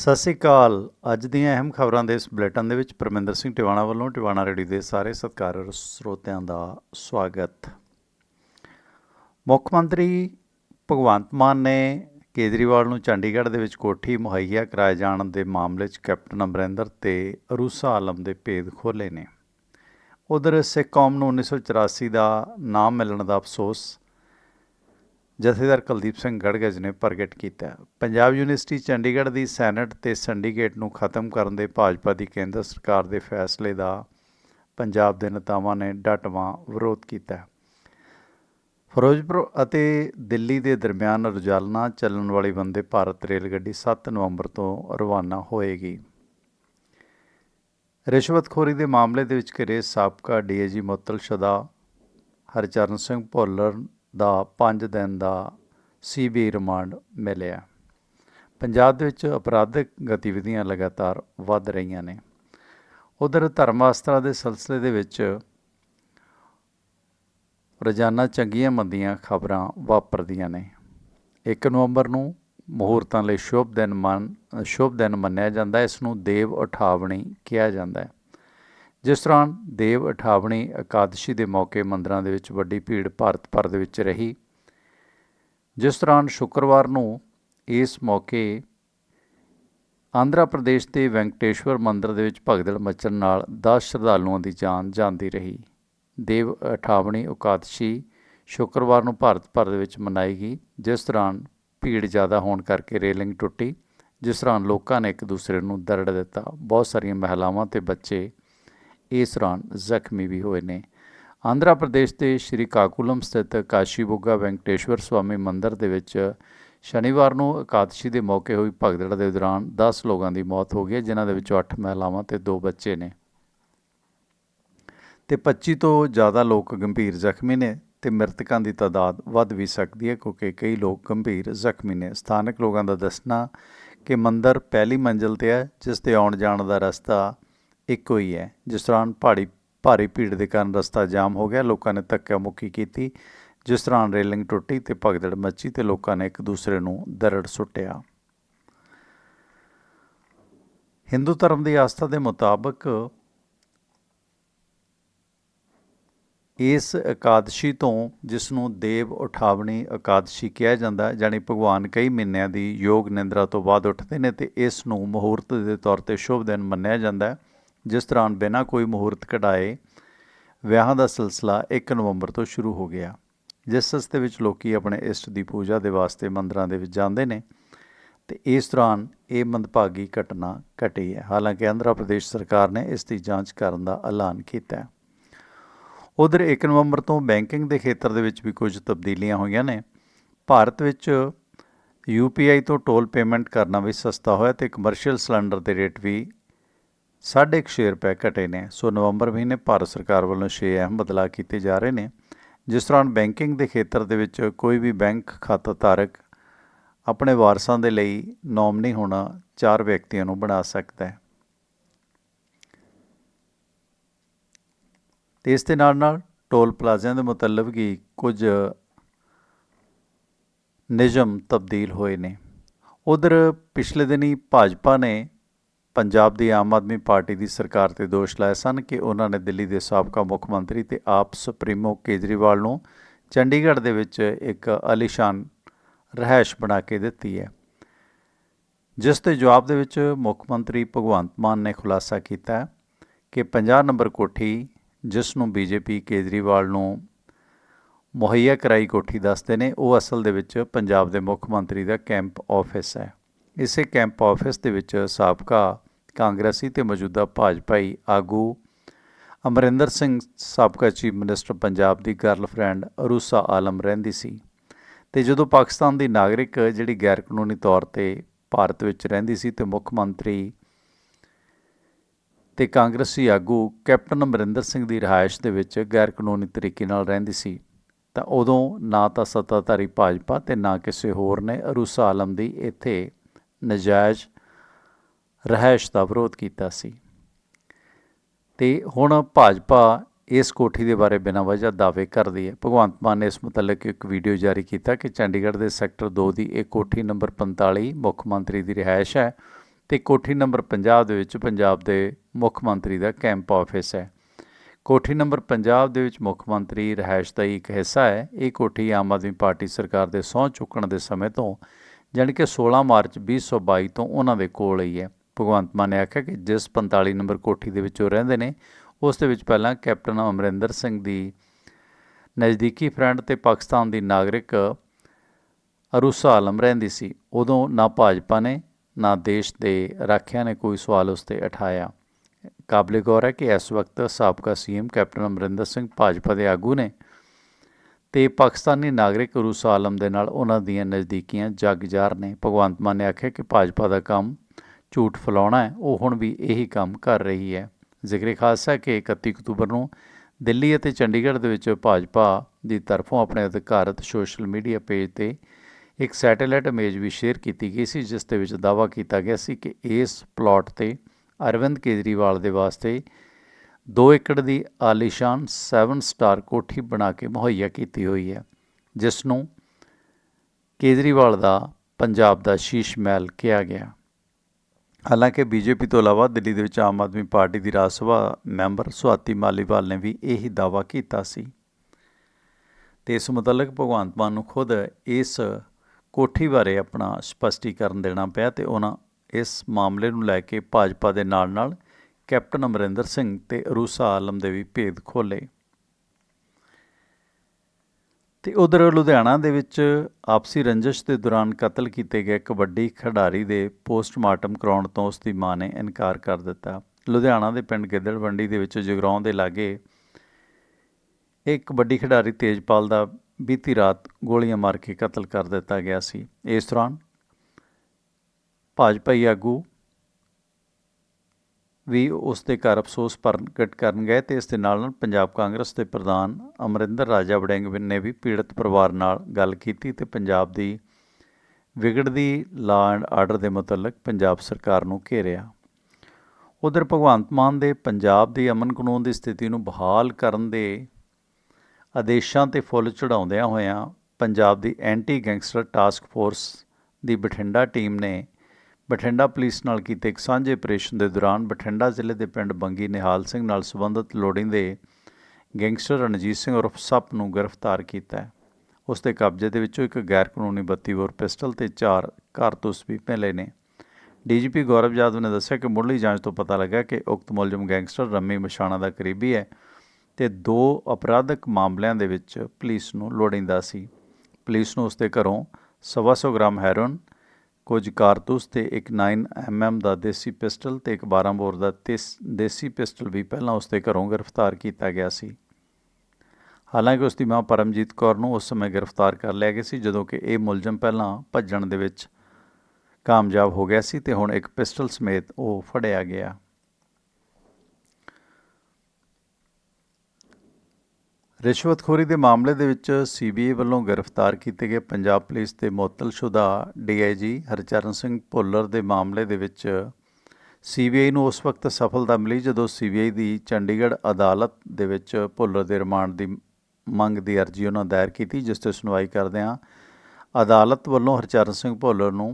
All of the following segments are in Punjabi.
ਸਤਿ ਸ਼੍ਰੀ ਅਕਾਲ। ਅੱਜ ਦੀਆਂ ਅਹਿਮ ਖਬਰਾਂ ਦੇ ਇਸ ਬੁਲੇਟਿਨ ਦੇ ਵਿੱਚ ਪਰਮਿੰਦਰ ਸਿੰਘ ਟਿਵਾਣਾ ਵੱਲੋਂ ਟਿਵਾਣਾ ਰੇਡੀ ਦੇ ਸਾਰੇ ਸਤਿਕਾਰਯੋਗ ਸਰੋਤਿਆਂ ਦਾ ਸਵਾਗਤ। ਮੁੱਖ ਮੰਤਰੀ ਭਗਵੰਤ ਮਾਨ ਨੇ ਕੇਜਰੀਵਾਲ ਨੂੰ ਚੰਡੀਗੜ੍ਹ ਦੇ ਵਿੱਚ ਕੋਠੀ ਮੁਹੱਈਆ ਕਰਾਏ ਜਾਣ ਦੇ ਮਾਮਲੇ 'ਚ ਕੈਪਟਨ ਅਮਰਿੰਦਰ ਤੇ ਅਰੂਸਾ ਆਲਮ ਦੇ ਭੇਦ ਖੋਲ੍ਹੇ ਨੇ। ਉਧਰ ਸਿੱਖ ਕੌਮ ਨੂੰ 1984 ਦਾ ਨਾਮ ਮਿਲਣ ਦਾ ਅਫਸੋਸ ਜਥੇਦਾਰ ਕੁਲਦੀਪ ਸਿੰਘ ਗੜਗਜ ਨੇ ਪ੍ਰਗਟ ਕੀਤਾ। ਪੰਜਾਬ ਯੂਨੀਵਰਸਿਟੀ ਚੰਡੀਗੜ੍ਹ ਦੀ ਸੈਨੇਟ ਤੇ ਸਿੰਡੀਕੇਟ ਨੂੰ ਖਤਮ ਕਰਨ ਦੇ ਭਾਜਪਾ ਦੀ ਕੇਂਦਰ ਸਰਕਾਰ ਦੇ ਫੈਸਲੇ ਦਾ ਪੰਜਾਬ ਦੇ ਨੇਤਾਵਾਂ ਨੇ ਡਟਵਾਂ ਵਿਰੋਧ ਕੀਤਾ। ਫਿਰੋਜ਼ਪੁਰ ਅਤੇ ਦਿੱਲੀ ਦੇ ਦਰਮਿਆਨ ਰੋਜ਼ਾਨਾ ਚੱਲਣ ਵਾਲੀ ਵੰਦੇ ਭਾਰਤ ਰੇਲ ਗੱਡੀ 7 ਨਵੰਬਰ ਤੋਂ ਰਵਾਨਾ ਹੋਏਗੀ। ਰਿਸ਼ਵਤਖੋਰੀ ਦੇ ਮਾਮਲੇ ਦੇ ਵਿੱਚ ਘਿਰੇ ਸਾਬਕਾ ਡੀਏਜੀ ਮੁਅੱਤਲ ਸ਼ੁਦਾ ਹਰਚਰਨ ਸਿੰਘ ਭੁੱਲਰ ਦਾ 5 ਦਿਨ ਦਾ ਸੀਬੀ ਰਿਮਾਂਡ ਮਿਲਿਆ। ਪੰਜਾਬ ਦੇ ਵਿੱਚ ਅਪਰਾਧਿਕ ਗਤੀਵਿਧੀਆਂ ਲਗਾਤਾਰ ਵੱਧ ਰਹੀਆਂ ਨੇ। ਉਧਰ ਧਰਮ ਆਸਥਾ ਦੇ ਸਿਲਸਿਲੇ ਦੇ ਵਿੱਚ ਰੋਜ਼ਾਨਾ ਚੰਗੀਆਂ ਮੰਦੀਆਂ ਖਬਰਾਂ ਵਾਪਰਦੀਆਂ ਨੇ। 1 ਨਵੰਬਰ ਨੂੰ ਮਹੂਰਤਾਂ ਲਈ ਸ਼ੁਭ ਦਿਨ ਮੰਨ, ਸ਼ੁਭ ਦਿਨ ਮੰਨਿਆ ਜਾਂਦਾ। ਇਸ ਨੂੰ ਦੇਵ ਉਠਾਵਣੀ ਕਿਹਾ ਜਾਂਦਾ ਹੈ। ਜਿਸ ਦੌਰਾਨ ਦੇਵ ਅਠਾਵਣੀ ਇਕਾਦਸ਼ੀ ਦੇ ਮੌਕੇ ਮੰਦਰਾਂ ਦੇ ਵਿੱਚ ਵੱਡੀ ਭੀੜ ਭਾਰਤ ਭਰ ਦੇ ਵਿੱਚ ਰਹੀ, ਜਿਸ ਦੌਰਾਨ ਸ਼ੁੱਕਰਵਾਰ ਨੂੰ ਇਸ ਮੌਕੇ ਆਂਧਰਾ ਪ੍ਰਦੇਸ਼ ਦੇ ਵੈਂਕਟੇਸ਼ਵਰ ਮੰਦਿਰ ਦੇ ਵਿੱਚ ਭਗਦੜ ਮੱਚਣ ਨਾਲ 10 ਸ਼ਰਧਾਲੂਆਂ ਦੀ ਜਾਨ ਜਾਂਦੀ ਰਹੀ। ਦੇਵ ਅਠਾਵਣੀ ਇਕਾਦਸ਼ੀ ਸ਼ੁੱਕਰਵਾਰ ਨੂੰ ਭਾਰਤ ਭਰ ਦੇ ਵਿੱਚ ਮਨਾਈ ਗਈ, ਜਿਸ ਦੌਰਾਨ ਭੀੜ ਜ਼ਿਆਦਾ ਹੋਣ ਕਰਕੇ ਰੇਲਿੰਗ ਟੁੱਟੀ, ਜਿਸ ਦੌਰਾਨ ਲੋਕਾਂ ਨੇ ਇੱਕ ਦੂਸਰੇ ਨੂੰ ਦਰੜ ਦਿੱਤਾ। ਬਹੁਤ ਸਾਰੀਆਂ ਮਹਿਲਾਵਾਂ ਤੇ ਬੱਚੇ ਇਸ ਦੌਰਾਨ ਜ਼ਖਮੀ ਵੀ ਹੋਏ ਨੇ। ਆਂਧਰਾ ਪ੍ਰਦੇਸ਼ ਦੇ ਸ਼੍ਰੀ ਕਾਕੁਲਮ ਸਥਿਤ ਕਾਸ਼ੀ ਬੁੱਗਾ ਵੈਂਕਟੇਸ਼ਵਰ ਸਵਾਮੀ ਮੰਦਿਰ ਦੇ ਵਿੱਚ ਸ਼ਨੀਵਾਰ ਨੂੰ ਇਕਾਦਸ਼ੀ ਦੇ ਮੌਕੇ ਹੋਈ ਭਗਦੜ ਦੇ ਦੌਰਾਨ 10 ਲੋਕਾਂ ਦੀ ਮੌਤ ਹੋ ਗਈ ਹੈ, ਜਿਨ੍ਹਾਂ ਦੇ ਵਿੱਚੋਂ 8 ਮਹਿਲਾਵਾਂ ਤੇ 2 ਬੱਚੇ ਨੇ। ਤੇ 25 ਤੋਂ ਜ਼ਿਆਦਾ ਲੋਕ ਗੰਭੀਰ ਜ਼ਖਮੀ ਨੇ ਤੇ ਮ੍ਰਿਤਕਾਂ ਦੀ ਤਾਦਾਦ ਵੱਧ ਵੀ ਸਕਦੀ ਹੈ ਕਿਉਂਕਿ ਕਈ ਲੋਕ ਗੰਭੀਰ ਜ਼ਖਮੀ ਨੇ। ਸਥਾਨਕ ਲੋਕਾਂ ਦਾ ਦੱਸਣਾ ਕਿ ਮੰਦਰ ਪਹਿਲੀ ਮੰਜ਼ਿਲ ਤੇ ਹੈ ਜਿਸ ਤੇ ਆਉਣ ਜਾਣ ਦਾ ਰਸਤਾ ਇੱਕੋ ਹੀ ਹੈ। ਜਿਸ ਦੌਰਾਨ ਪਹਾੜੀ ਭਾਰੀ ਭੀੜ ਦੇ ਕਾਰਨ ਰਸਤਾ ਜਾਮ ਹੋ ਗਿਆ। ਲੋਕਾਂ ਨੇ ਧੱਕਾ ਮੁੱਕੀ ਕੀਤੀ। ਜਿਸ ਦੌਰਾਨ ਰੇਲਿੰਗ ਟੁੱਟੀ ਤੇ ਭਗਦੜ ਮੱਚੀ ਤੇ ਲੋਕਾਂ ਨੇ ਇੱਕ ਦੂਸਰੇ ਨੂੰ ਦਰੜ ਸੁੱਟਿਆ। ਹਿੰਦੂ ਧਰਮ ਦੀ ਆਸਥਾ ਦੇ ਮੁਤਾਬਕ ਇਸ ਇਕਾਦਸ਼ੀ ਤੋਂ ਜਿਸ ਨੂੰ ਦੇਵ ਉਠਾਵਣੀ ਇਕਾਦਸ਼ੀ ਕਿਹਾ ਜਾਂਦਾ ਹੈ ਜਾਨੀ ਭਗਵਾਨ ਕਈ ਮਹੀਨਿਆਂ ਦੀ ਯੋਗ ਨਿੰਦਰਾ ਤੋਂ ਬਾਅਦ ਉੱਠਦੇ ਨੇ ਤੇ ਇਸ ਨੂੰ ਮੁਹੂਰਤ ਦੇ ਤੌਰ ਤੇ ਸ਼ੁਭ ਦਿਨ ਮੰਨਿਆ ਜਾਂਦਾ ਹੈ। ਜਿਸ ਦੌਰਾਨ ਬਿਨਾਂ ਕੋਈ ਮੁਹੂਰਤ ਕਢਾਏ ਵਿਆਹਾਂ ਦਾ ਸਿਲਸਿਲਾ 1 ਨਵੰਬਰ ਤੋਂ ਸ਼ੁਰੂ ਹੋ ਗਿਆ, ਜਿਸ ਰਸਤੇ ਵਿੱਚ ਲੋਕੀ ਆਪਣੇ ਇਸ਼ਟ ਦੀ ਪੂਜਾ ਦੇ ਵਾਸਤੇ ਮੰਦਰਾਂ ਦੇ ਵਿੱਚ ਜਾਂਦੇ ਨੇ ਤੇ ਇਸ ਦੌਰਾਨ ਇਹ ਮੰਦਭਾਗੀ ਘਟਨਾ ਘਟੀ ਹੈ। ਹਾਲਾਂਕਿ ਆਂਧਰਾ ਪ੍ਰਦੇਸ਼ ਸਰਕਾਰ ਨੇ ਇਸ ਦੀ ਜਾਂਚ ਕਰਨ ਦਾ ਐਲਾਨ ਕੀਤਾ ਹੈ। ਉਧਰ 1 ਨਵੰਬਰ ਤੋਂ ਬੈਂਕਿੰਗ ਦੇ ਖੇਤਰ ਦੇ ਵਿੱਚ ਵੀ ਕੁਝ ਤਬਦੀਲੀਆਂ ਹੋਈਆਂ ਨੇ। ਭਾਰਤ ਵਿੱਚ ਯੂਪੀਆਈ ਤੋਂ ਟੋਲ ਪੇਮੈਂਟ ਕਰਨਾ ਵੀ ਸਸਤਾ ਹੋਇਆ ਤੇ ਕਮਰਸ਼ੀਅਲ ਸਿਲੰਡਰ ਦੇ ਰੇਟ ਵੀ 6.5 ਰੁਪਏ ਘਟੇ ਨੇ। ਸੋ ਨਵੰਬਰ ਮਹੀਨੇ ਭਾਰਤ ਸਰਕਾਰ ਵੱਲੋਂ 6 ਅਹਿਮ ਬਦਲਾਅ ਕੀਤੇ ਜਾ ਰਹੇ ਨੇ। ਜਿਸ ਦੌਰਾਨ ਬੈਂਕਿੰਗ ਦੇ ਖੇਤਰ ਦੇ ਵਿੱਚ ਕੋਈ ਵੀ ਬੈਂਕ ਖਾਤਾ ਧਾਰਕ ਆਪਣੇ ਵਾਰਸਾਂ ਦੇ ਲਈ ਨੋਮਨੀ ਹੋਣਾ ਚਾਰ ਵਿਅਕਤੀਆਂ ਨੂੰ ਬਣਾ ਸਕਦਾ ਹੈ। ਤੇ ਇਸ ਦੇ ਨਾਲ ਨਾਲ ਟੋਲ ਪਲਾਜ਼ਿਆਂ ਦੇ ਮੁਤਲਬ ਵੀ ਕੁਝ ਨਿਯਮ ਤਬਦੀਲ ਹੋਏ ਨੇ। ਉਧਰ ਪਿਛਲੇ ਦਿਨੀ ਭਾਜਪਾ ਨੇ ਪੰਜਾਬ ਦੀ ਆਮ ਆਦਮੀ ਪਾਰਟੀ ਦੀ ਸਰਕਾਰ ਤੇ ਦੋਸ਼ ਲਾਏ ਸਨ ਕਿ ਉਹਨਾਂ ਨੇ ਦਿੱਲੀ ਦੇ ਸਾਬਕਾ ਮੁੱਖ ਮੰਤਰੀ ਤੇ ਆਪ ਸੁਪਰੀਮੋ ਕੇਜਰੀਵਾਲ ਨੂੰ ਚੰਡੀਗੜ੍ਹ ਦੇ ਵਿੱਚ ਇੱਕ ਅਲੀਸ਼ਾਨ ਰਹਿائش ਬਣਾ ਕੇ ਦਿੱਤੀ ਹੈ। ਜਿਸ ਦੇ ਜਵਾਬ ਦੇ ਵਿੱਚ ਮੁੱਖ ਮੰਤਰੀ ਭਗਵੰਤ ਮਾਨ ਨੇ ਖੁਲਾਸਾ ਕੀਤਾ ਕਿ 50 ਨੰਬਰ ਕੋਠੀ ਜਿਸ ਨੂੰ ਬੀਜੇਪੀ ਕੇਜਰੀਵਾਲ ਨੂੰ ਮੁਹੱਈਆ ਕਰਾਈ ਕੋਠੀ ਦੱਸਦੇ ਨੇ, ਉਹ ਅਸਲ ਦੇ ਵਿੱਚ ਪੰਜਾਬ ਦੇ ਮੁੱਖ ਮੰਤਰੀ ਦਾ ਕੈਂਪ ਆਫਿਸ ਹੈ। ਇਸੇ ਕੈਂਪ ਆਫਿਸ ਦੇ ਵਿੱਚ ਸਾਬਕਾ ਕਾਂਗਰਸੀ ਤੇ ਮੌਜੂਦਾ ਭਾਜਪਾਈ ਆਗੂ ਅਮਰਿੰਦਰ ਸਿੰਘ ਸਾਬਕਾ ਚੀਫ ਮਿਨਿਸਟਰ ਪੰਜਾਬ ਦੀ ਗਰਲਫ੍ਰੈਂਡ ਅਰੂਸਾ ਆਲਮ ਰਹਿੰਦੀ ਸੀ ਤੇ ਜਦੋਂ ਪਾਕਿਸਤਾਨ ਦੀ ਨਾਗਰਿਕ ਜਿਹੜੀ ਗੈਰ ਕਾਨੂੰਨੀ ਤੌਰ ਤੇ ਭਾਰਤ ਵਿੱਚ ਰਹਿੰਦੀ ਸੀ ਤੇ ਮੁੱਖ ਮੰਤਰੀ ਤੇ ਕਾਂਗਰਸੀ ਆਗੂ ਕੈਪਟਨ ਅਮਰਿੰਦਰ ਸਿੰਘ ਦੀ ਰਿਹਾਇਸ਼ ਦੇ ਵਿੱਚ ਗੈਰ ਕਾਨੂੰਨੀ ਤਰੀਕੇ ਨਾਲ ਰਹਿੰਦੀ ਸੀ, ਤਾਂ ਉਦੋਂ ਨਾ ਤਾਂ ਸੱਤਾਧਾਰੀ ਭਾਜਪਾ ਤੇ ਨਾ ਕਿਸੇ ਹੋਰ ਨੇ ਅਰੂਸਾ ਆਲਮ ਦੀ ਇੱਥੇ ਨਜਾਇਜ਼ ਰਹਿਸ਼ ਦਾ ਵਿਰੋਧ ਕੀਤਾ ਸੀ। ਤੇ ਹੁਣ ਭਾਜਪਾ ਇਸ ਕੋਠੀ ਦੇ ਬਾਰੇ ਬਿਨਾਂ ਵਜ੍ਹਾ ਦਾਅਵੇ ਕਰਦੀ ਹੈ। ਭਗਵੰਤ ਮਾਨ ਨੇ ਇਸ ਮੁਤਲਕ ਇੱਕ ਵੀਡੀਓ ਜਾਰੀ ਕੀਤਾ ਕਿ ਚੰਡੀਗੜ੍ਹ ਦੇ ਸੈਕਟਰ 2 ਦੀ ਇਹ ਕੋਠੀ ਨੰਬਰ 45 ਮੁੱਖ ਮੰਤਰੀ ਦੀ ਰਿਹਾਇਸ਼ ਹੈ ਤੇ ਕੋਠੀ ਨੰਬਰ 50 ਦੇ ਵਿੱਚ ਪੰਜਾਬ ਦੇ ਮੁੱਖ ਮੰਤਰੀ ਦਾ ਕੈਂਪ ਆਫਿਸ ਹੈ। ਕੋਠੀ ਨੰਬਰ 50 ਦੇ ਵਿੱਚ ਮੁੱਖ ਮੰਤਰੀ ਰਹਿਸ਼ ਦਾ ਇੱਕ ਹਿੱਸਾ ਹੈ। ਇਹ ਕੋਠੀ ਆਮ ਆਦਮੀ ਪਾਰਟੀ ਸਰਕਾਰ ਦੇ ਸੌਂ ਚੁੱਕਣ ਦੇ ਸਮੇਂ ਤੋਂ ਜਾਨਕਿ 16 ਮਾਰਚ 2022 ਤੋਂ ਉਹਨਾਂ ਦੇ ਕੋਲ ਹੀ ਹੈ। ਭਗਵੰਤ ਮਾਨ ਨੇ ਆਖਿਆ ਕਿ ਜਿਸ 45 ਨੰਬਰ ਕੋਠੀ ਦੇ ਵਿੱਚ ਉਹ ਰਹਿੰਦੇ ਨੇ, ਉਸ ਦੇ ਵਿੱਚ ਪਹਿਲਾਂ ਕੈਪਟਨ ਅਮਰਿੰਦਰ ਸਿੰਘ ਦੀ ਨਜ਼ਦੀਕੀ ਫਰੈਂਡ ਤੇ ਪਾਕਿਸਤਾਨ ਦੀ ਨਾਗਰਿਕ ਅਰੂਸਾ ਆਲਮ ਰਹਿੰਦੀ ਸੀ। ਉਦੋਂ ਨਾ ਭਾਜਪਾ ਨੇ, ਨਾ ਦੇਸ਼ ਦੇ ਰਾਖਿਆਂ ਨੇ ਕੋਈ ਸਵਾਲ ਉਸ ਤੇ ਉਠਾਇਆ। ਕਾਬਲੇ ਗੌਰ ਹੈ ਕਿ ਇਸ ਵਕਤ ਸਾਬਕਾ ਸੀਐਮ ਕੈਪਟਨ ਅਮਰਿੰਦਰ ਸਿੰਘ ਭਾਜਪਾ ਦੇ ਆਗੂ ਨੇ ਤੇ ਪਾਕਿਸਤਾਨੀ ਨਾਗਰਿਕ ਅਰੂਸਾ ਆਲਮ ਦੇ ਨਾਲ ਉਹਨਾਂ ਦੀਆਂ ਨਜ਼ਦੀਕੀਆਂ ਜਗਜਾਰ ਨੇ। ਭਗਵੰਤ ਮਾਨ ਨੇ ਆਖਿਆ ਕਿ ਭਾਜਪਾ ਦਾ ਕੰਮ ਝੂਠ ਫੈਲਾਉਣਾ ਹੈ, ਉਹ ਹੁਣ ਵੀ ਇਹੀ ਕੰਮ ਕਰ ਰਹੀ ਹੈ। ਜ਼ਿਕਰ ਖਾਸ ਹੈ ਕਿ 31 ਅਕਤੂਬਰ ਨੂੰ ਦਿੱਲੀ ਅਤੇ ਚੰਡੀਗੜ੍ਹ ਦੇ ਵਿੱਚ ਭਾਜਪਾ ਦੀ ਤਰਫੋਂ ਆਪਣੇ ਅਧਿਕਾਰਤ ਸੋਸ਼ਲ ਮੀਡੀਆ ਪੇਜ ਤੇ ਇੱਕ ਸੈਟੇਲਾਈਟ ਇਮੇਜ ਵੀ ਸ਼ੇਅਰ ਕੀਤੀ ਗਈ ਸੀ, ਜਿਸ ਦੇ ਵਿੱਚ ਦਾਅਵਾ ਕੀਤਾ ਗਿਆ ਸੀ ਕਿ ਇਸ ਪਲਾਟ ਤੇ ਅਰਵਿੰਦ ਕੇਜਰੀਵਾਲ ਦੇ ਵਾਸਤੇ 2 ਏਕੜ ਦੀ ਆਲੀਸ਼ਾਨ 7 ਸਟਾਰ ਕੋਠੀ ਬਣਾ ਕੇ ਮੁਹੱਈਆ ਕੀਤੀ ਹੋਈ ਹੈ, ਜਿਸ ਨੂੰ ਕੇਜਰੀਵਾਲ ਦਾ ਪੰਜਾਬ ਦਾ ਸ਼ੀਸ਼ ਮਹਿਲ ਕਿਹਾ ਗਿਆ। ਹਾਲਾਂਕਿ ਬੀਜੇਪੀ ਤੋਂ ਇਲਾਵਾ ਦਿੱਲੀ ਦੇ ਵਿੱਚ ਆਮ ਆਦਮੀ ਪਾਰਟੀ ਦੀ ਰਾਜ ਸਭਾ ਮੈਂਬਰ ਸੁਆਤੀ ਮਾਲੀਵਾਲ ਨੇ ਵੀ ਇਹੀ ਦਾਅਵਾ ਕੀਤਾ ਸੀ। ਤੇ ਇਸ ਮੁਤਲਕ ਭਗਵੰਤ ਮਾਨ ਨੂੰ ਖੁਦ ਇਸ ਕੋਠੀ ਬਾਰੇ ਆਪਣਾ ਸਪਸ਼ਟੀਕਰਨ ਦੇਣਾ ਪਿਆ ਤੇ ਉਹਨਾਂ ਇਸ ਮਾਮਲੇ ਨੂੰ ਲੈ ਕੇ ਭਾਜਪਾ ਦੇ ਨਾਲ-ਨਾਲ ਕੈਪਟਨ ਅਮਰਿੰਦਰ ਸਿੰਘ ਤੇ ਅਰੂਸਾ ਆਲਮ ਦੇ ਵੀ ਭੇਦ ਖੋਲੇ ਤੇ ਉਧਰ ਲੁਧਿਆਣਾ ਦੇ ਵਿੱਚ ਆਪਸੀ ਰੰਜਿਸ਼ ਦੇ ਦੌਰਾਨ ਕਤਲ ਕੀਤੇ ਗਏ ਕਬੱਡੀ ਖਿਡਾਰੀ ਦੇ ਪੋਸਟਮਾਰਟਮ ਕਰਾਉਣ ਤੋਂ ਉਸ ਦੀ ਮਾਂ ਨੇ ਇਨਕਾਰ ਕਰ ਦਿੱਤਾ। ਲੁਧਿਆਣਾ ਦੇ ਪਿੰਡ ਗਿੱਦੜਵੰਡੀ ਦੇ ਵਿੱਚ ਜਗਰਾਉਂ ਦੇ ਲਾਗੇ ਇੱਕ ਕਬੱਡੀ ਖਿਡਾਰੀ ਤੇਜਪਾਲ ਦਾ ਬੀਤੀ ਰਾਤ ਗੋਲੀਆਂ ਮਾਰ ਕੇ ਕਤਲ ਕਰ ਦਿੱਤਾ ਗਿਆ ਸੀ। ਇਸ ਦੌਰਾਨ ਭਾਜਪਾਈ ਆਗੂ ਵੀ ਉਸ ਦੇ ਘਰ ਅਫਸੋਸ ਪ੍ਰਗਟ ਕਰਨ ਗਏ ਤੇ ਇਸ ਦੇ ਨਾਲ ਨਾਲ ਪੰਜਾਬ ਕਾਂਗਰਸ ਦੇ ਪ੍ਰਧਾਨ ਅਮਰਿੰਦਰ ਰਾਜਾ ਵੜਿੰਗ ਨੇ ਵੀ ਪੀੜਤ ਪਰਿਵਾਰ ਨਾਲ ਗੱਲ ਕੀਤੀ ਤੇ ਪੰਜਾਬ ਦੀ ਵਿਗੜਦੀ ਲਾਅ ਐਂਡ ਆਰਡਰ ਦੇ ਮੁਤਲਕ ਪੰਜਾਬ ਸਰਕਾਰ ਨੂੰ ਘੇਰਿਆ। ਉਧਰ ਭਗਵੰਤ ਮਾਨ ਦੇ ਪੰਜਾਬ ਦੀ ਅਮਨ ਕਾਨੂੰਨ ਦੀ ਸਥਿਤੀ ਨੂੰ ਬਹਾਲ ਕਰਨ ਦੇ ਆਦੇਸ਼ਾਂ ਤੇ ਫੁੱਲ ਚੜਾਉਂਦਿਆਂ ਹੋਇਆਂ ਪੰਜਾਬ ਦੀ ਐਂਟੀ ਗੈਂਗਸਟਰ ਟਾਸਕ ਫੋਰਸ ਦੀ ਬਠਿੰਡਾ ਟੀਮ ਨੇ ਬਠਿੰਡਾ ਪੁਲਿਸ ਨਾਲ ਕੀਤੇ ਇੱਕ ਸਾਂਝੇ ਆਪਰੇਸ਼ਨ ਦੇ ਦੌਰਾਨ ਬਠਿੰਡਾ ਜ਼ਿਲ੍ਹੇ ਦੇ ਪਿੰਡ ਬੰਗੀ ਨਿਹਾਲ ਸਿੰਘ ਨਾਲ ਸੰਬੰਧਿਤ ਲੋੜੀਂਦੇ ਗੈਂਗਸਟਰ ਰਣਜੀਤ ਸਿੰਘ ਉਰਫ ਸੱਪ ਨੂੰ ਗ੍ਰਿਫਤਾਰ ਕੀਤਾ ਉਸ ਦੇ ਕਬਜ਼ੇ ਦੇ ਵਿੱਚੋਂ ਇੱਕ ਗੈਰ ਕਾਨੂੰਨੀ 32 ਬੋਰ ਪਿਸਟਲ ਤੇ ਚਾਰ ਕਾਰਤੂਸ ਵੀ ਮਿਲੇ ਨੇ। ਡੀਜੀਪੀ ਗੌਰਵ ਯਾਦਵ ਨੇ ਦੱਸਿਆ ਕਿ ਮੁੱਢਲੀ ਜਾਂਚ ਤੋਂ ਪਤਾ ਲੱਗਾ ਕਿ ਉਕਤ ਮੁਲਜ਼ਮ ਗੈਂਗਸਟਰ ਰੰਮੀ ਮਸ਼ਾਣਾ ਦਾ ਕਰੀਬੀ ਹੈ ਤੇ ਦੋ ਅਪਰਾਧਕ ਮਾਮਲਿਆਂ ਦੇ ਵਿੱਚ ਪੁਲਿਸ ਨੂੰ ਲੋੜੀਂਦਾ ਸੀ। ਪੁਲਿਸ ਨੂੰ ਉਸ ਦੇ ਘਰੋਂ ਸਵਾ ਸੌ ਗ੍ਰਾਮ ਹੈਰੋਨ ਕੁਝ ਕਾਰਤੂਸ ਤੇ ਇੱਕ 9 mm ਦਾ ਦੇਸੀ ਪਿਸਟਲ ਤੇ ਇੱਕ 12 ਬੋਰ ਦਾ ਤਿਸ- ਦੇਸੀ ਪਿਸਟਲ ਵੀ ਪਹਿਲਾਂ ਉਸ ਦੇ ਘਰੋਂ ਗ੍ਰਿਫਤਾਰ ਕੀਤਾ ਗਿਆ ਸੀ। ਹਾਲਾਂਕਿ ਉਸ ਦੀ ਮਾਂ ਪਰਮਜੀਤ ਕੌਰ ਨੂੰ ਉਸ ਸਮੇਂ ਗ੍ਰਿਫਤਾਰ ਕਰ ਲਿਆ ਗਿਆ ਸੀ, ਜਦੋਂ ਕਿ ਇਹ ਮੁਲਜ਼ਮ ਪਹਿਲਾਂ ਭੱਜਣ ਦੇ ਵਿੱਚ ਕਾਮਯਾਬ ਹੋ ਗਿਆ ਸੀ ਤੇ ਹੁਣ ਇੱਕ ਪਿਸਟਲ ਸਮੇਤ ਉਹ ਫੜਿਆ ਗਿਆ। ਰਿਸ਼ਵਤਖੋਰੀ ਦੇ ਮਾਮਲੇ ਦੇ ਵਿੱਚ ਸੀਬੀਆਈ ਵੱਲੋਂ ਗ੍ਰਿਫਤਾਰ ਕੀਤੇ ਗਏ ਪੰਜਾਬ ਪੁਲਿਸ ਦੇ ਮੁਅੱਤਲਸ਼ੁਦਾ ਡੀਆਈਜੀ ਹਰਚਰਨ ਸਿੰਘ ਭੁੱਲਰ ਦੇ ਮਾਮਲੇ ਦੇ ਵਿੱਚ ਸੀਬੀਆਈ ਨੂੰ ਉਸ ਵਕਤ ਸਫਲਤਾ ਮਿਲੀ ਜਦੋਂ ਸੀਬੀਆਈ ਦੀ ਚੰਡੀਗੜ੍ਹ ਅਦਾਲਤ ਦੇ ਵਿੱਚ ਭੁੱਲਰ ਦੇ ਰਿਮਾਂਡ ਦੀ ਮੰਗ ਦੀ ਅਰਜ਼ੀ ਉਹਨਾਂ ਦਾਇਰ ਕੀਤੀ, ਜਿਸ ਤੇ ਸੁਣਵਾਈ ਕਰਦਿਆਂ ਅਦਾਲਤ ਵੱਲੋਂ ਹਰਚਰਨ ਸਿੰਘ ਭੁੱਲਰ ਨੂੰ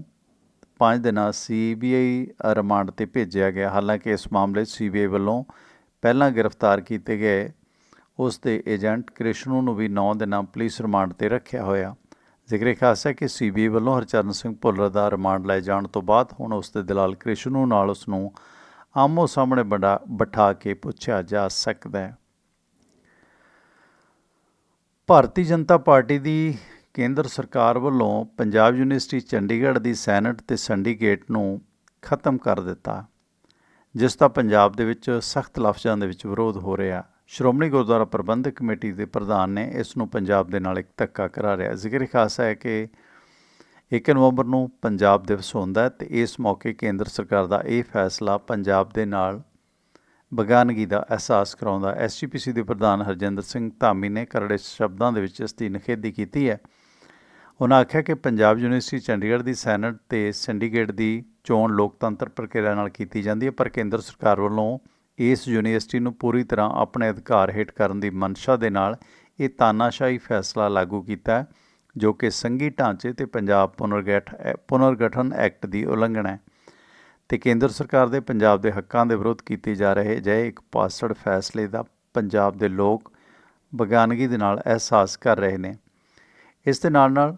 5 ਦਿਨਾਂ ਸੀਬੀਆਈ ਰਿਮਾਂਡ ਤੇ ਭੇਜਿਆ ਗਿਆ। ਹਾਲਾਂਕਿ ਇਸ ਮਾਮਲੇ 'ਚ ਸੀਬੀਆਈ ਵੱਲੋਂ ਪਹਿਲਾਂ ਗ੍ਰਿਫਤਾਰ ਕੀਤੇ ਗਏ ਉਸ ਦੇ ਏਜੰਟ ਕ੍ਰਿਸ਼ਨੂ ਨੂੰ ਵੀ 9 ਦਿਨਾਂ ਪੁਲਿਸ ਰਿਮਾਂਡ ਤੇ ਰੱਖਿਆ ਹੋਇਆ। ਜ਼ਿਕਰ ਖਾਸ ਹੈ ਕਿ ਸੀਬੀਆਈ ਵੱਲੋਂ ਹਰਚਰਨ ਸਿੰਘ ਭੁੱਲਰ ਦਾ ਰਿਮਾਂਡ ਲੈ ਜਾਣ ਤੋਂ ਬਾਅਦ ਹੁਣ ਉਸ ਦੇ ਦਲਾਲ ਕ੍ਰਿਸ਼ਨੂ ਨਾਲ ਉਸ ਨੂੰ ਆਮੋ ਸਾਹਮਣੇ ਬੜਾ ਬਿਠਾ ਕੇ ਪੁੱਛਿਆ ਜਾ ਸਕਦਾ ਹੈ। ਭਾਰਤੀ ਜਨਤਾ ਪਾਰਟੀ ਦੀ ਕੇਂਦਰ ਸਰਕਾਰ ਵੱਲੋਂ ਪੰਜਾਬ ਯੂਨੀਵਰਸਿਟੀ ਚੰਡੀਗੜ੍ਹ ਦੀ ਸੈਨੇਟ ਤੇ ਸੰਡੀਕੇਟ ਨੂੰ ਖਤਮ ਕਰ ਦਿੱਤਾ, ਜਿਸ ਦਾ ਪੰਜਾਬ ਦੇ ਵਿੱਚ ਸਖਤ ਲਫ਼ਜ਼ਾਂ ਦੇ ਵਿੱਚ ਵਿਰੋਧ ਹੋ ਰਿਹਾ। ਸ਼੍ਰੋਮਣੀ ਗੁਰਦੁਆਰਾ ਪ੍ਰਬੰਧਕ ਕਮੇਟੀ ਦੇ ਪ੍ਰਧਾਨ ਨੇ ਇਸ ਨੂੰ ਪੰਜਾਬ ਦੇ ਨਾਲ ਇੱਕ ਧੱਕਾ ਕਰਾਰਿਆ ਜ਼ਿਕਰ ਖਾਸ ਹੈ ਕਿ 1 ਨਵੰਬਰ ਨੂੰ ਪੰਜਾਬ ਦਿਵਸ ਹੁੰਦਾ ਹੈ ਤੇ ਇਸ ਮੌਕੇ ਕੇਂਦਰ ਸਰਕਾਰ ਦਾ ਇਹ ਫੈਸਲਾ ਪੰਜਾਬ ਦੇ ਨਾਲ ਬਗਾਨਗੀ ਦਾ ਅਹਿਸਾਸ ਕਰਾਉਂਦਾ ਐਸਜੀਪੀਸੀ ਦੇ ਪ੍ਰਧਾਨ ਹਰਜਿੰਦਰ ਸਿੰਘ ਧਾਮੀ ਨੇ ਕਰੜੇ ਸ਼ਬਦਾਂ ਦੇ ਵਿੱਚ ਇਸ ਦੀ ਨਿਖੇਧੀ ਕੀਤੀ ਹੈ। ਉਹਨਾਂ ਆਖਿਆ ਕਿ ਪੰਜਾਬ ਯੂਨੀਵਰਸਿਟੀ ਚੰਡੀਗੜ੍ਹ ਦੀ ਸੈਨੇਟ ਤੇ ਸਿੰਡੀਕੇਟ ਦੀ ਚੋਣ ਲੋਕਤੰਤਰ ਪ੍ਰਕਿਰਿਆ ਨਾਲ ਕੀਤੀ ਜਾਂਦੀ ਹੈ, ਪਰ ਕੇਂਦਰ ਸਰਕਾਰ ਵੱਲੋਂ ਇਸ ਯੂਨੀਵਰਸਿਟੀ ਨੂੰ ਪੂਰੀ ਤਰ੍ਹਾਂ ਆਪਣੇ ਅਧਿਕਾਰ ਹੇਠ ਕਰਨ ਦੀ ਮਨਸ਼ਾ ਦੇ ਨਾਲ ਇਹ ਤਾਨਾਸ਼ਾਹੀ ਫੈਸਲਾ ਲਾਗੂ ਕੀਤਾ ਜੋ ਕਿ ਸੰਘੀ ਢਾਂਚੇ ਤੇ ਪੰਜਾਬ ਪੁਨਰਗਠ ਪੁਨਰਗਠਨ ਐਕਟ ਦੀ ਉਲੰਘਣਾ ਹੈ। ਤੇ ਕੇਂਦਰ ਸਰਕਾਰ ਦੇ ਪੰਜਾਬ ਦੇ ਹੱਕਾਂ ਦੇ ਵਿਰੁੱਧ ਕੀਤੇ ਜਾ ਰਹੇ ਅਜਿਹੇ ਇੱਕ ਪਾਸੜ ਫੈਸਲੇ ਦਾ ਪੰਜਾਬ ਦੇ ਲੋਕ ਵਿਗਿਆਨਗੀ ਦੇ ਨਾਲ ਅਹਿਸਾਸ ਕਰ ਰਹੇ ਨੇ। ਇਸ ਦੇ ਨਾਲ ਨਾਲ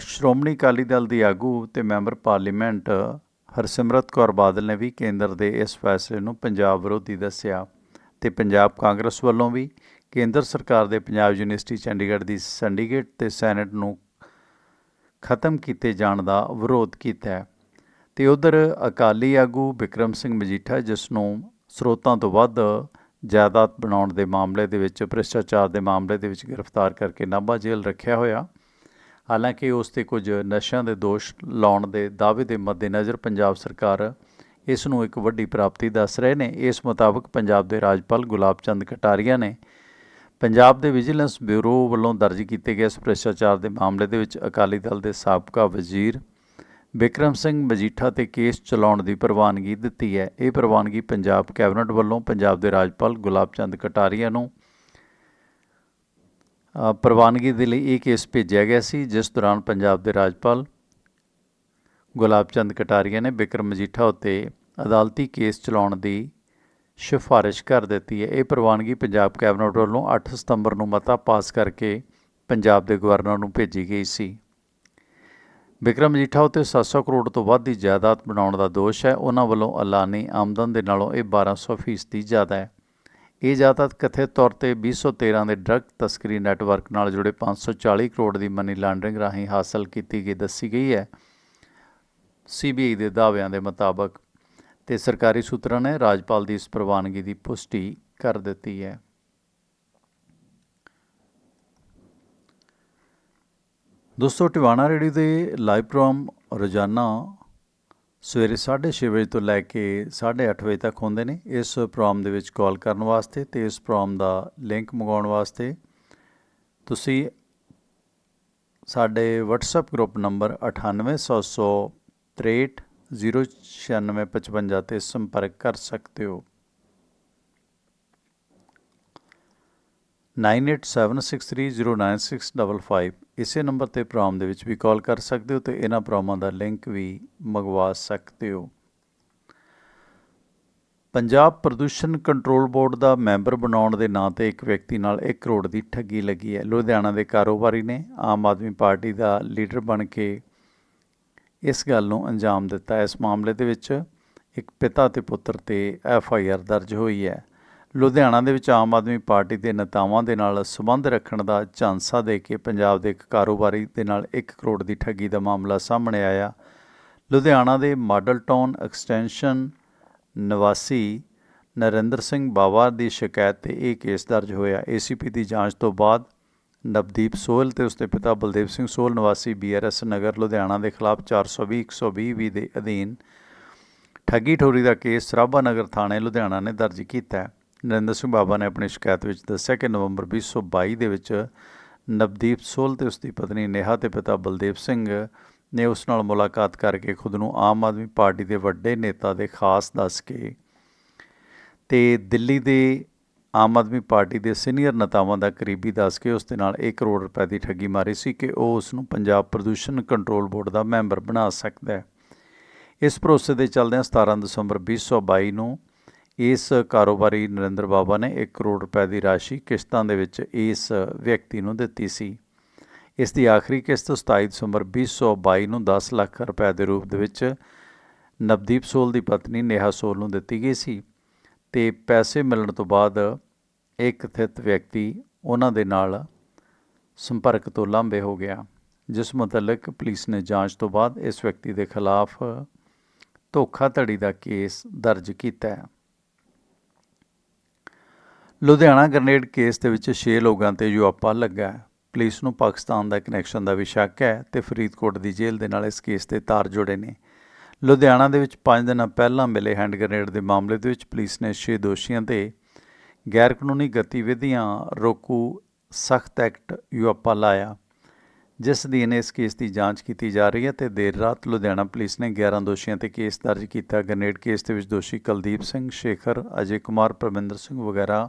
ਸ਼੍ਰੋਮਣੀ ਅਕਾਲੀ ਦਲ ਦੀ ਆਗੂ ਤੇ ਮੈਂਬਰ ਪਾਰਲੀਮੈਂਟ ਹਰਸਿਮਰਤ ਕੌਰ ਬਾਦਲ ਨੇ ਵੀ ਕੇਂਦਰ ਦੇ ਇਸ ਫੈਸਲੇ ਨੂੰ ਪੰਜਾਬ ਵਿਰੋਧੀ ਦੱਸਿਆ ਤੇ ਪੰਜਾਬ ਕਾਂਗਰਸ ਵੱਲੋਂ ਵੀ ਕੇਂਦਰ ਸਰਕਾਰ ਦੇ ਪੰਜਾਬ ਯੂਨੀਵਰਸਿਟੀ ਚੰਡੀਗੜ੍ਹ ਦੀ ਸਿੰਡੀਕੇਟ ਤੇ ਸੈਨੇਟ ਨੂੰ ਖਤਮ ਕੀਤੇ ਜਾਣ ਦਾ ਵਿਰੋਧ ਕੀਤਾ ਹੈ। ਤੇ ਉਧਰ ਅਕਾਲੀ ਆਗੂ ਵਿਕਰਮ ਸਿੰਘ ਮਜੀਠਾ, ਜਿਸ ਨੂੰ ਸਰੋਤਾਂ ਤੋਂ ਵੱਧ ਜਾਇਦਾਦ ਬਣਾਉਣ ਦੇ ਮਾਮਲੇ ਦੇ ਵਿੱਚ, ਭ੍ਰਿਸ਼ਟਾਚਾਰ ਦੇ ਮਾਮਲੇ ਦੇ ਵਿੱਚ ਗ੍ਰਿਫਤਾਰ ਕਰਕੇ ਨਾਭਾ ਜੇਲ੍ਹ ਰੱਖਿਆ ਹੋਇਆ ਹਾਲਾਂਕਿ ਉਸ ਤੇ ਕੁਝ ਨਸ਼ਿਆਂ ਦੇ ਦੋਸ਼ ਲਾਉਣ ਦੇ ਦਾਅਵੇ ਦੇ ਮੱਦੇਨਜ਼ਰ ਪੰਜਾਬ ਸਰਕਾਰ ਇਸ ਨੂੰ ਇੱਕ ਵੱਡੀ ਪ੍ਰਾਪਤੀ ਦੱਸ ਰਹੇ ਨੇ। ਇਸ ਮੁਤਾਬਕ ਪੰਜਾਬ ਦੇ ਰਾਜਪਾਲ ਗੁਲਾਬ ਚੰਦ ਕਟਾਰੀਆ ਨੇ ਪੰਜਾਬ ਦੇ ਵਿਜੀਲੈਂਸ ਬਿਊਰੋ ਵੱਲੋਂ ਦਰਜ ਕੀਤੇ ਗਏ ਇਸ ਭ੍ਰਿਸ਼ਟਾਚਾਰ ਦੇ ਮਾਮਲੇ ਦੇ ਵਿੱਚ ਅਕਾਲੀ ਦਲ ਦੇ ਸਾਬਕਾ ਵਜ਼ੀਰ ਬਿਕਰਮ ਸਿੰਘ ਮਜੀਠਾ ਤੇ ਕੇਸ ਚਲਾਉਣ ਦੀ ਪ੍ਰਵਾਨਗੀ ਦਿੱਤੀ ਹੈ। ਇਹ ਪ੍ਰਵਾਨਗੀ ਪੰਜਾਬ ਕੈਬਨਿਟ ਵੱਲੋਂ ਪੰਜਾਬ ਦੇ ਰਾਜਪਾਲ ਗੁਲਾਬ ਚੰਦ ਕਟਾਰੀਆ ਨੂੰ ਪ੍ਰਵਾਨਗੀ ਦੇ ਲਈ ਇਹ ਕੇਸ ਭੇਜਿਆ ਗਿਆ ਸੀ, ਜਿਸ ਦੌਰਾਨ ਪੰਜਾਬ ਦੇ ਰਾਜਪਾਲ ਗੁਲਾਬ ਚੰਦ ਕਟਾਰੀਆ ਨੇ ਬਿਕਰਮ ਮਜੀਠਾ ਉੱਤੇ ਅਦਾਲਤੀ ਕੇਸ ਚਲਾਉਣ ਦੀ ਸਿਫਾਰਿਸ਼ ਕਰ ਦਿੱਤੀ ਹੈ। ਇਹ ਪ੍ਰਵਾਨਗੀ ਪੰਜਾਬ ਕੈਬਨਿਟ ਵੱਲੋਂ 8 ਸਤੰਬਰ ਨੂੰ ਮਤਾ ਪਾਸ ਕਰਕੇ ਪੰਜਾਬ ਦੇ ਗਵਰਨਰ ਨੂੰ ਭੇਜੀ ਗਈ ਸੀ। ਬਿਕਰਮ ਮਜੀਠਾ ਉੱਤੇ 700 ਕਰੋੜ ਤੋਂ ਵੱਧ ਦੀ ਜਾਇਦਾਦ ਬਣਾਉਣ ਦਾ ਦੋਸ਼ ਹੈ। ਉਹਨਾਂ ਵੱਲੋਂ ਐਲਾਨੀ ਆਮਦਨ ਦੇ ਨਾਲੋਂ ਇਹ 1200 ਫੀਸਦੀ ਜ਼ਿਆਦਾ ਹੈ। ਇਹ ਜਾਇਦਾਦ ਕਥਿਤ ਤੌਰ ਤੇ 2013 ਦੇ ਡਰੱਗ ਤਸਕਰੀ ਨੈਟਵਰਕ ਨਾਲ ਜੁੜੇ 540 ਕਰੋੜ ਦੀ ਮਨੀ ਲਾਂਡਰਿੰਗ ਰਾਹੀਂ ਹਾਸਲ ਕੀਤੀ ਗਈ ਦੱਸੀ ਗਈ ਹੈ। ਸੀਬੀਆਈ ਦੇ ਦਾਅਵਿਆਂ ਦੇ ਮੁਤਾਬਕ ਤੇ ਸਰਕਾਰੀ ਸੂਤਰਾਂ ਨੇ ਰਾਜਪਾਲ ਦੀ ਇਸ ਪ੍ਰਵਾਨਗੀ ਦੀ ਪੁਸ਼ਟੀ ਕਰ ਦਿੱਤੀ ਹੈ। ਦੋਸਤੋ, ਟਿਵਾਣਾ ਰੇਡੀ ਦੇ ਲਾਈਵ ਪ੍ਰੋਗਰਾਮ ਰੋਜ਼ਾਨਾ ਸਵੇਰੇ 6:30 ਵਜੇ ਤੋਂ ਲੈ ਕੇ 8:30 ਵਜੇ ਤੱਕ ਹੁੰਦੇ ਨੇ ਇਸ ਪ੍ਰੋਗਰਾਮ ਦੇ ਵਿੱਚ ਕਾਲ ਕਰਨ ਵਾਸਤੇ ਤੇ ਇਸ ਪ੍ਰੋਗਰਾਮ ਦਾ ਲਿੰਕ ਮੰਗਾਉਣ ਵਾਸਤੇ ਤੁਸੀਂ ਸਾਡੇ WhatsApp ਗਰੁੱਪ ਨੰਬਰ 9800630955 ਤੇ ਸੰਪਰਕ ਕਰ ਸਕਦੇ ਹੋ 9876309655 ਇਸੇ ਨੰਬਰ ਤੇ ਪ੍ਰੋਗਰਾਮ ਦੇ ਵਿੱਚ ਵੀ ਕਾਲ ਕਰ ਸਕਦੇ ਹੋ ਤੇ ਇਹਨਾਂ ਪ੍ਰੋਗਰਾਮਾਂ ਦਾ ਲਿੰਕ ਵੀ ਮੰਗਵਾ ਸਕਦੇ ਹੋ। ਪੰਜਾਬ ਪ੍ਰਦੂਸ਼ਣ ਕੰਟਰੋਲ ਬੋਰਡ ਦਾ ਮੈਂਬਰ ਬਣਾਉਣ ਦੇ ਨਾਂ ਤੇ ਇੱਕ ਵਿਅਕਤੀ ਨਾਲ 1 ਕਰੋੜ ਦੀ ਠੱਗੀ ਲੱਗੀ ਹੈ। ਲੁਧਿਆਣਾ ਦੇ ਕਾਰੋਬਾਰੀ ਨੇ ਆਮ ਆਦਮੀ ਪਾਰਟੀ ਦਾ ਲੀਡਰ ਬਣ ਕੇ ਇਸ ਗੱਲ ਨੂੰ ਅੰਜਾਮ ਦਿੱਤਾ। ਇਸ ਮਾਮਲੇ ਦੇ ਵਿੱਚ ਇੱਕ ਪਿਤਾ ਤੇ ਪੁੱਤਰ ਤੇ ਐਫ ਆਈ ਆਰ ਦਰਜ ਹੋਈ ਹੈ। ਲੁਧਿਆਣਾ ਦੇ ਵਿੱਚ ਆਮ ਆਦਮੀ ਪਾਰਟੀ ਦੇ ਨੇਤਾਵਾਂ ਦੇ ਨਾਲ ਸੰਬੰਧ ਰੱਖਣ ਦਾ ਝਾਂਸਾ ਦੇ ਕੇ ਪੰਜਾਬ ਦੇ ਇੱਕ ਕਾਰੋਬਾਰੀ ਦੇ ਨਾਲ 1 ਕਰੋੜ ਦੀ ਠੱਗੀ ਦਾ ਮਾਮਲਾ ਸਾਹਮਣੇ ਆਇਆ। ਲੁਧਿਆਣਾ ਦੇ ਮਾਡਲ ਟਾਊਨ ਐਕਸਟੈਂਸ਼ਨ ਨਿਵਾਸੀ ਨਰਿੰਦਰ ਸਿੰਘ ਬਾਵਾ ਦੀ ਸ਼ਿਕਾਇਤ ਤੇ ਇਹ ਕੇਸ ਦਰਜ ਹੋਇਆ। ਏਸੀਪੀ ਦੀ ਜਾਂਚ ਤੋਂ ਬਾਅਦ ਨਵਦੀਪ ਸੋਹਲ ਤੇ ਉਸਦੇ ਪਿਤਾ ਬਲਦੇਵ ਸਿੰਘ ਸੋਹਲ ਨਿਵਾਸੀ ਬੀਆਰਐਸ ਨਗਰ ਲੁਧਿਆਣਾ ਦੇ ਖਿਲਾਫ 420 120 ਵੀ ਦੇ ਅਧੀਨ ਠੱਗੀ ਠੋਰੀ ਦਾ ਕੇਸ ਸਰਾਭਾ ਨਗਰ ਥਾਣੇ ਲੁਧਿਆਣਾ ਨੇ ਦਰਜ ਕੀਤਾ ਹੈ। ਨਰਿੰਦਰ ਸਿੰਘ ਬਾਬਾ ਨੇ ਆਪਣੀ ਸ਼ਿਕਾਇਤ ਵਿੱਚ ਦੱਸਿਆ ਕਿ ਨਵੰਬਰ 2022 ਦੇ ਵਿੱਚ ਨਵਦੀਪ ਸੋਹਲ ਤੇ ਉਸਦੀ ਪਤਨੀ ਨੇਹਾ ਤੇ ਪਿਤਾ ਬਲਦੇਵ ਸਿੰਘ ਨੇ ਉਸ ਨਾਲ ਮੁਲਾਕਾਤ ਕਰਕੇ ਖੁਦ ਨੂੰ ਆਮ ਆਦਮੀ ਪਾਰਟੀ ਦੇ ਵੱਡੇ ਨੇਤਾ ਦੇ ਖਾਸ ਦੱਸ ਕੇ ਤੇ ਦਿੱਲੀ ਦੇ ਆਮ ਆਦਮੀ ਪਾਰਟੀ ਦੇ ਸੀਨੀਅਰ ਨੇਤਾਵਾਂ ਦਾ ਕਰੀਬੀ ਦੱਸ ਕੇ ਉਸ ਦੇ ਨਾਲ 1 ਕਰੋੜ ਰੁਪਏ ਦੀ ਠੱਗੀ ਮਾਰੀ ਸੀ ਕਿ ਉਹ ਉਸ ਨੂੰ ਪੰਜਾਬ ਪ੍ਰਦੂਸ਼ਣ ਕੰਟਰੋਲ ਬੋਰਡ ਦਾ ਮੈਂਬਰ ਬਣਾ ਸਕਦਾ ਹੈ। ਇਸ ਭਰੋਸੇ ਦੇ ਚੱਲਦਿਆਂ 17 ਦਸੰਬਰ 2022 ਨੂੰ ਇਸ ਕਾਰੋਬਾਰੀ ਨਰਿੰਦਰ ਬਾਬਾ ਨੇ 1 ਕਰੋੜ ਰੁਪਏ ਦੀ ਰਾਸ਼ੀ ਕਿਸ਼ਤਾਂ ਦੇ ਵਿੱਚ ਇਸ ਵਿਅਕਤੀ ਨੂੰ ਦਿੱਤੀ ਸੀ। ਇਸ ਦੀ ਆਖਰੀ ਕਿਸ਼ਤ 27 ਦਸੰਬਰ 2022 ਨੂੰ 10 ਲੱਖ ਰੁਪਏ ਦੇ ਰੂਪ ਦੇ ਵਿੱਚ ਨਵਦੀਪ ਸੋਲ ਦੀ ਪਤਨੀ ਨੇਹਾ ਸੋਲ ਨੂੰ ਦਿੱਤੀ ਗਈ ਸੀ ਤੇ ਪੈਸੇ ਮਿਲਣ ਤੋਂ ਬਾਅਦ ਇੱਕ ਥਿਤ ਵਿਅਕਤੀ ਉਹਨਾਂ ਦੇ ਨਾਲ ਸੰਪਰਕ ਤੋਂ ਲਾਂਭੇ ਹੋ ਗਿਆ। ਜਿਸ ਮੁਤਲਕ ਪੁਲਿਸ ਨੇ ਜਾਂਚ ਤੋਂ ਬਾਅਦ ਇਸ ਵਿਅਕਤੀ ਦੇ ਖਿਲਾਫ ਧੋਖਾਧੜੀ ਦਾ ਕੇਸ ਦਰਜ ਕੀਤਾ ਹੈ। ਲੁਧਿਆਣਾ ਗ੍ਰਨੇਡ ਕੇਸ ਦੇ ਵਿੱਚ 6 ਲੋਕਾਂ ਤੇ ਯੂਆਪਾ ਲੱਗਾ ਹੈ। ਪੁਲਿਸ ਨੂੰ ਪਾਕਿਸਤਾਨ ਦਾ ਕਨੈਕਸ਼ਨ ਦਾ ਵੀ ਸ਼ੱਕ ਹੈ ਤੇ ਫਰੀਦਕੋਟ ਦੀ ਜੇਲ੍ਹ ਦੇ ਨਾਲ ਇਸ ਕੇਸ ਦੇ ਤਾਰ ਜੁੜੇ ਨੇ। ਲੁਧਿਆਣਾ ਦੇ ਵਿੱਚ 5 ਦਿਨਾਂ ਪਹਿਲਾਂ ਮਿਲੇ ਹੈਂਡ ਗ੍ਰਨੇਡ ਦੇ ਮਾਮਲੇ ਦੇ ਵਿੱਚ ਪੁਲਿਸ ਨੇ 6 ਦੋਸ਼ੀਆਂ ਤੇ ਗੈਰ ਕਾਨੂੰਨੀ ਗਤੀਵਿਧੀਆਂ ਰੋਕੂ ਸਖਤ ਐਕਟ ਯੂਆਪਾ ਲਾਇਆ, ਜਿਸ ਦੀ ਇਸ ਕੇਸ ਦੀ ਜਾਂਚ ਕੀਤੀ ਜਾ ਰਹੀ ਹੈ ਤੇ ਦੇਰ ਰਾਤ ਲੁਧਿਆਣਾ ਪੁਲਿਸ ਨੇ 11 ਦੋਸ਼ੀਆਂ ਤੇ ਕੇਸ ਦਰਜ ਕੀਤਾ। ਗ੍ਰਨੇਡ ਕੇਸ ਦੇ ਵਿੱਚ ਦੋਸ਼ੀ ਕੁਲਦੀਪ ਸਿੰਘ, ਸ਼ੇਖਰ, ਅਜੇ ਕੁਮਾਰ ਪ੍ਰਵਿੰਦਰ ਸਿੰਘ ਵਗੈਰਾ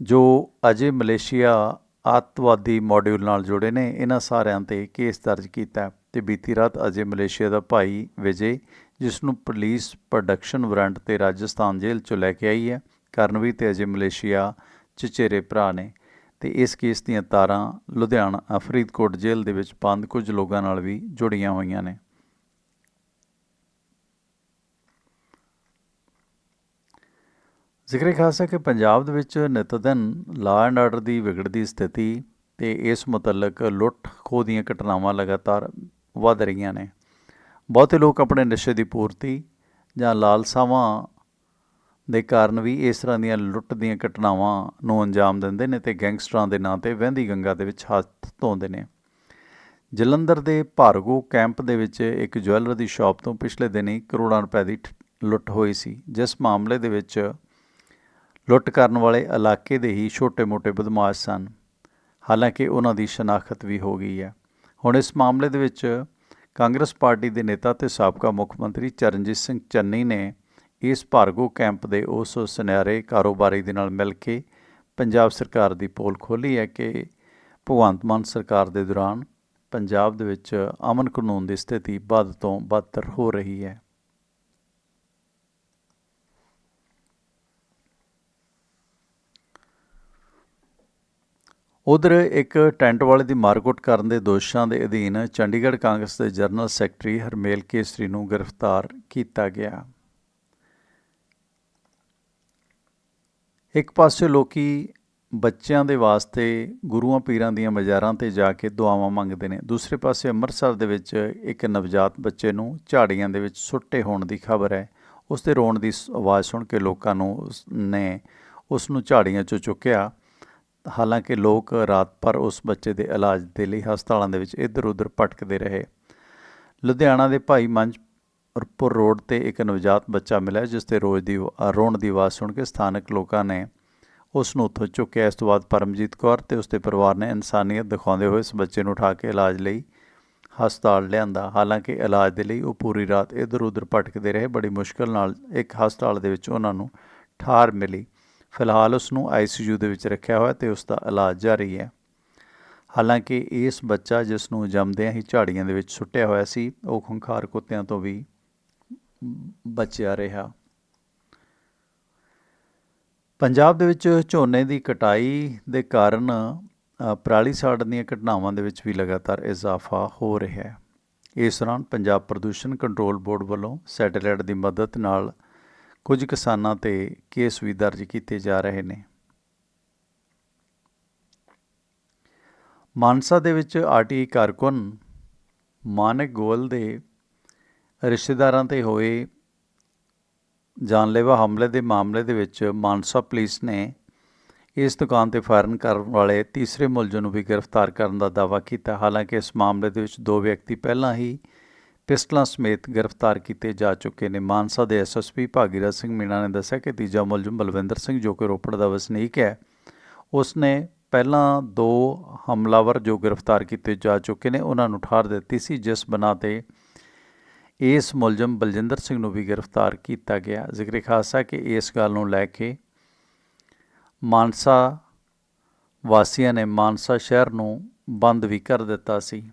ਜੋ ਅਜੇ ਮਲੇਸ਼ੀਆ ਆਤਵਾਦੀ ਮੋਡਿਊਲ ਨਾਲ ਜੁੜੇ ਨੇ, ਇਹਨਾਂ ਸਾਰਿਆਂ ਤੇ ਕੇਸ ਦਰਜ ਕੀਤਾ ਹੈ ਤੇ ਬੀਤੀ ਰਾਤ ਅਜੇ ਮਲੇਸ਼ੀਆ ਦਾ ਭਾਈ ਵਿਜੇ ਜਿਸ ਨੂੰ ਪੁਲਿਸ ਪ੍ਰੋਡਕਸ਼ਨ ਵਾਰੰਟ ਤੇ ਰਾਜਸਥਾਨ ਜੇਲ੍ਹ ਚੋਂ ਲੈ ਕੇ ਆਈ ਹੈ ਕਰਨਵੀ ਤੇ ਅਜੇ ਮਲੇਸ਼ੀਆ ਚਚੇਰੇ ਭਰਾ ਨੇ। ਤੇ ਇਸ ਕੇਸ ਦੀਆਂ ਤਾਰਾਂ ਲੁਧਿਆਣਾ ਫਰੀਦਕੋਟ ਜੇਲ੍ਹ ਦੇ ਵਿੱਚ ਬੰਦ ਕੁਝ ਲੋਕਾਂ ਨਾਲ ਵੀ ਜੁੜੀਆਂ ਹੋਈਆਂ ਨੇ। ਜ਼ਿਕਰ ਖਾਸ ਹੈ ਕਿ ਪੰਜਾਬ ਦੇ ਵਿੱਚ ਨਿਤ ਦਿਨ ਲਾਅ ਐਂਡ ਆਰਡਰ ਦੀ ਵਿਗੜਦੀ ਸਥਿਤੀ ਤੇ ਇਸ ਮੁਤਲਕ ਲੁੱਟ ਖੋਹ ਦੀਆਂ ਘਟਨਾਵਾਂ ਲਗਾਤਾਰ ਵੱਧ ਰਹੀਆਂ ਨੇ। ਬਹੁਤੇ ਲੋਕ ਆਪਣੇ ਨਸ਼ੇ ਦੀ ਪੂਰਤੀ ਜਾਂ ਲਾਲਸਾਵਾਂ ਦੇ ਕਾਰਨ ਵੀ ਇਸ ਤਰ੍ਹਾਂ ਦੀਆਂ ਲੁੱਟ ਦੀਆਂ ਘਟਨਾਵਾਂ ਨੂੰ ਅੰਜਾਮ ਦਿੰਦੇ ਨੇ ਤੇ ਗੈਂਗਸਟਰਾਂ ਦੇ ਨਾਂ ਤੇ ਵਹਿੰਦੀ ਗੰਗਾ ਦੇ ਵਿੱਚ ਹੱਥ ਧੋਂਦੇ ਨੇ। ਜਲੰਧਰ ਦੇ ਭਾਰਗੋ ਕੈਂਪ ਦੇ ਵਿੱਚ ਇੱਕ ਜੁਐਲਰ ਦੀ ਸ਼ਾਪ ਤੋਂ ਪਿਛਲੇ ਦਿਨੀ ਕਰੋੜਾਂ ਰੁਪਏ ਦੀ ਠ- ਲੁੱਟ ਹੋਈ ਸੀ, ਜਿਸ ਮਾਮਲੇ ਦੇ ਵਿੱਚ ਲੁੱਟ ਕਰਨ ਵਾਲੇ ਇਲਾਕੇ ਦੇ ਹੀ ਛੋਟੇ-ਮੋਟੇ ਬਦਮਾਸ਼ ਸਨ। ਹਾਲਾਂਕਿ ਉਹਨਾਂ ਦੀ ਸ਼ਨਾਖਤ ਵੀ ਹੋ ਗਈ ਹੈ। ਹੁਣ ਇਸ ਮਾਮਲੇ ਦੇ ਵਿੱਚ ਕਾਂਗਰਸ ਪਾਰਟੀ ਦੇ ਨੇਤਾ ਤੇ ਸਾਬਕਾ ਮੁੱਖ ਮੰਤਰੀ ਚਰਨਜੀਤ ਸਿੰਘ ਚੰਨੀ ਨੇ ਇਸ ਭਾਰਗੋ ਕੈਂਪ ਦੇ ਉਸ ਸੁਨਹਿਰੇ ਕਾਰੋਬਾਰੀ ਦੇ ਨਾਲ ਮਿਲ ਕੇ ਪੰਜਾਬ ਸਰਕਾਰ ਦੀ ਪੋਲ ਖੋਲੀ ਹੈ ਕਿ ਭਗਵੰਤ ਮਾਨ ਸਰਕਾਰ ਦੇ ਦੌਰਾਨ ਪੰਜਾਬ ਦੇ ਵਿੱਚ ਅਮਨ ਕਾਨੂੰਨ ਦੀ ਸਥਿਤੀ ਵੱਧ ਤੋਂ ਬਦਤਰ ਹੋ ਰਹੀ ਹੈ। ਉਧਰ ਇੱਕ ਟੈਂਟ ਵਾਲੇ ਦੀ ਮਾਰਕੁੱਟ ਕਰਨ ਦੇ ਦੋਸ਼ਾਂ ਦੇ ਅਧੀਨ ਚੰਡੀਗੜ੍ਹ ਕਾਂਗਰਸ ਦੇ ਜਨਰਲ ਸੈਕਟਰੀ ਹਰਮੇਲ ਕੇਸਰੀ ਨੂੰ ਗ੍ਰਿਫਤਾਰ ਕੀਤਾ ਗਿਆ। ਇੱਕ ਪਾਸੇ ਲੋਕੀ ਬੱਚਿਆਂ ਦੇ ਵਾਸਤੇ ਗੁਰੂਆਂ ਪੀਰਾਂ ਦੀਆਂ ਮਜ਼ਾਰਾਂ ਤੇ ਜਾ ਕੇ ਦੁਆਵਾਂ ਮੰਗਦੇ ਨੇ। ਦੂਸਰੇ ਪਾਸੇ ਅੰਮ੍ਰਿਤਸਰ ਦੇ ਵਿੱਚ ਇੱਕ ਨਵਜਾਤ ਬੱਚੇ ਨੂੰ ਝਾੜੀਆਂ ਦੇ ਵਿੱਚ ਸੁੱਟੇ ਹੋਣ ਦੀ ਖਬਰ ਹੈ। ਉਸ ਦੇ ਰੋਣ ਦੀ ਸ- ਆਵਾਜ਼ ਸੁਣ ਕੇ ਲੋਕਾਂ ਨੂੰ ਉਸ ਨੇ ਉਸ ਨੂੰ ਝਾੜੀਆਂ 'ਚੋਂ ਚੁੱਕਿਆ। ਹਾਲਾਂਕਿ ਲੋਕ ਰਾਤ ਭਰ ਉਸ ਬੱਚੇ ਦੇ ਇਲਾਜ ਦੇ ਲਈ ਹਸਪਤਾਲਾਂ ਦੇ ਵਿੱਚ ਇੱਧਰ ਉੱਧਰ ਭਟਕਦੇ ਰਹੇ। ਲੁਧਿਆਣਾ ਦੇ ਭਾਈ ਮੰਝਪੁਰ ਰੋਡ ਤੇ ਇੱਕ ਨਵਜਾਤ ਬੱਚਾ ਮਿਲਿਆ, ਜਿਸ ਤੇ ਰੋਜ਼ ਦੀ ਰੋਣ ਦੀ ਆਵਾਜ਼ ਸੁਣ ਕੇ ਸਥਾਨਕ ਲੋਕਾਂ ਨੇ ਉਸ ਨੂੰ ਉੱਥੋਂ ਚੁੱਕਿਆ ਇਸ ਤੋਂ ਬਾਅਦ ਪਰਮਜੀਤ ਕੌਰ ਤੇ ਉਸ ਦੇ ਪਰਿਵਾਰ ਨੇ ਇਨਸਾਨੀਅਤ ਦਿਖਾਉਂਦੇ ਹੋਏ ਇਸ ਬੱਚੇ ਨੂੰ ਉਠਾ ਕੇ ਇਲਾਜ ਲਈ ਹਸਪਤਾਲ ਲਿਆਂਦਾ। ਹਾਲਾਂਕਿ ਇਲਾਜ ਦੇ ਲਈ ਉਹ ਪੂਰੀ ਰਾਤ ਇੱਧਰ ਉੱਧਰ ਭਟਕਦੇ ਰਹੇ। ਬੜੀ ਮੁਸ਼ਕਲ ਨਾਲ ਇੱਕ ਹਸਪਤਾਲ ਦੇ ਵਿੱਚ ਉਹਨਾਂ ਨੂੰ ਠਾਰ ਮਿਲੀ। ਫਿਲਹਾਲ ਉਸ ਨੂੰ ਆਈਸੀਯੂ ਦੇ ਵਿੱਚ ਰੱਖਿਆ ਹੋਇਆ ਤੇ ਉਸ ਦਾ ਇਲਾਜ ਜਾਰੀ ਹੈ। ਹਾਲਾਂਕਿ ਇਸ ਬੱਚਾ ਜਿਸ ਨੂੰ ਜੰਮਦਿਆਂ ਹੀ ਝਾੜੀਆਂ ਦੇ ਵਿੱਚ ਸੁੱਟਿਆ ਹੋਇਆ ਸੀ, ਉਹ ਖੁੰਖਾਰ ਕੁੱਤਿਆਂ ਤੋਂ ਵੀ ਬਚਿਆ ਰਿਹਾ। ਪੰਜਾਬ ਦੇ ਵਿੱਚ ਝੋਨੇ ਦੀ ਕਟਾਈ ਦੇ ਕਾਰਨ ਪਰਾਲੀ ਸਾੜਨ ਦੀਆਂ ਘਟਨਾਵਾਂ ਦੇ ਵਿੱਚ ਵੀ ਲਗਾਤਾਰ ਇਜ਼ਾਫਾ ਹੋ ਰਿਹਾ ਹੈ। ਇਸ ਦੌਰਾਨ ਪੰਜਾਬ ਪ੍ਰਦੂਸ਼ਣ ਕੰਟਰੋਲ ਬੋਰਡ ਵੱਲੋਂ ਸੈਟੇਲਾਈਟ ਦੀ ਮਦਦ ਨਾਲ ਕੁਝ ਕਿਸਾਨਾਂ ਤੇ ਕੇਸ ਵੀ ਦਰਜ ਕੀਤੇ ਜਾ ਰਹੇ ਨੇ। ਮਾਨਸਾ ਦੇ ਵਿੱਚ ਆਰਟੀ ਕਾਰਕੁਨ ਮਾਨਕ ਗੋਲ ਦੇ ਰਿਸ਼ਤੇਦਾਰਾਂ ਤੇ ਹੋਏ ਜਾਨਲੇਵਾ ਹਮਲੇ ਦੇ ਮਾਮਲੇ ਦੇ ਵਿੱਚ ਮਾਨਸਾ ਪੁਲਿਸ ਨੇ ਇਸ ਦੁਕਾਨ ਤੇ ਫਾਇਰਨ ਕਰਨ ਵਾਲੇ ਤੀਸਰੇ ਮੁਲਜ਼ਮ ਨੂੰ ਵੀ ਗ੍ਰਿਫਤਾਰ ਕਰਨ ਦਾ ਦਾਅਵਾ ਕੀਤਾ। ਹਾਲਾਂਕਿ ਇਸ ਮਾਮਲੇ ਦੇ ਵਿੱਚ ਦੋ ਵਿਅਕਤੀ ਪਹਿਲਾਂ ਹੀ ਪਿਸਟਲਾਂ ਸਮੇਤ ਗ੍ਰਿਫਤਾਰ ਕੀਤੇ ਜਾ ਚੁੱਕੇ ਨੇ। ਮਾਨਸਾ ਦੇ ਐਸਐਸਪੀ ਭਾਗੀਰਥ ਸਿੰਘ ਮੀਣਾ ਨੇ ਦੱਸਿਆ ਕਿ ਤੀਜਾ ਮੁਲਜ਼ਮ ਬਲਵਿੰਦਰ ਸਿੰਘ ਜੋ ਕਿ ਰੋਪੜ ਦਾ ਵਸਨੀਕ ਹੈ ਉਸ ਨੇ ਪਹਿਲਾਂ ਦੋ ਹਮਲਾਵਰ ਜੋ ਗ੍ਰਿਫਤਾਰ ਕੀਤੇ ਜਾ ਚੁੱਕੇ ਨੇ, ਉਹਨਾਂ ਨੂੰ ਠਾਰ ਦਿੱਤੀ ਸੀ, ਜਿਸ ਬਣਾ ਤੇ ਇਸ ਮੁਲਜ਼ਮ ਬਲਜਿੰਦਰ ਸਿੰਘ ਨੂੰ ਵੀ ਗ੍ਰਿਫਤਾਰ ਕੀਤਾ ਗਿਆ। ਜ਼ਿਕਰ ਖਾਸ ਹੈ ਕਿ ਇਸ ਗੱਲ ਨੂੰ ਲੈ ਕੇ ਮਾਨਸਾ ਵਾਸੀਆਂ ਨੇ ਮਾਨਸਾ ਸ਼ਹਿਰ ਨੂੰ ਬੰਦ ਵੀ ਕਰ ਦਿੱਤਾ ਸੀ।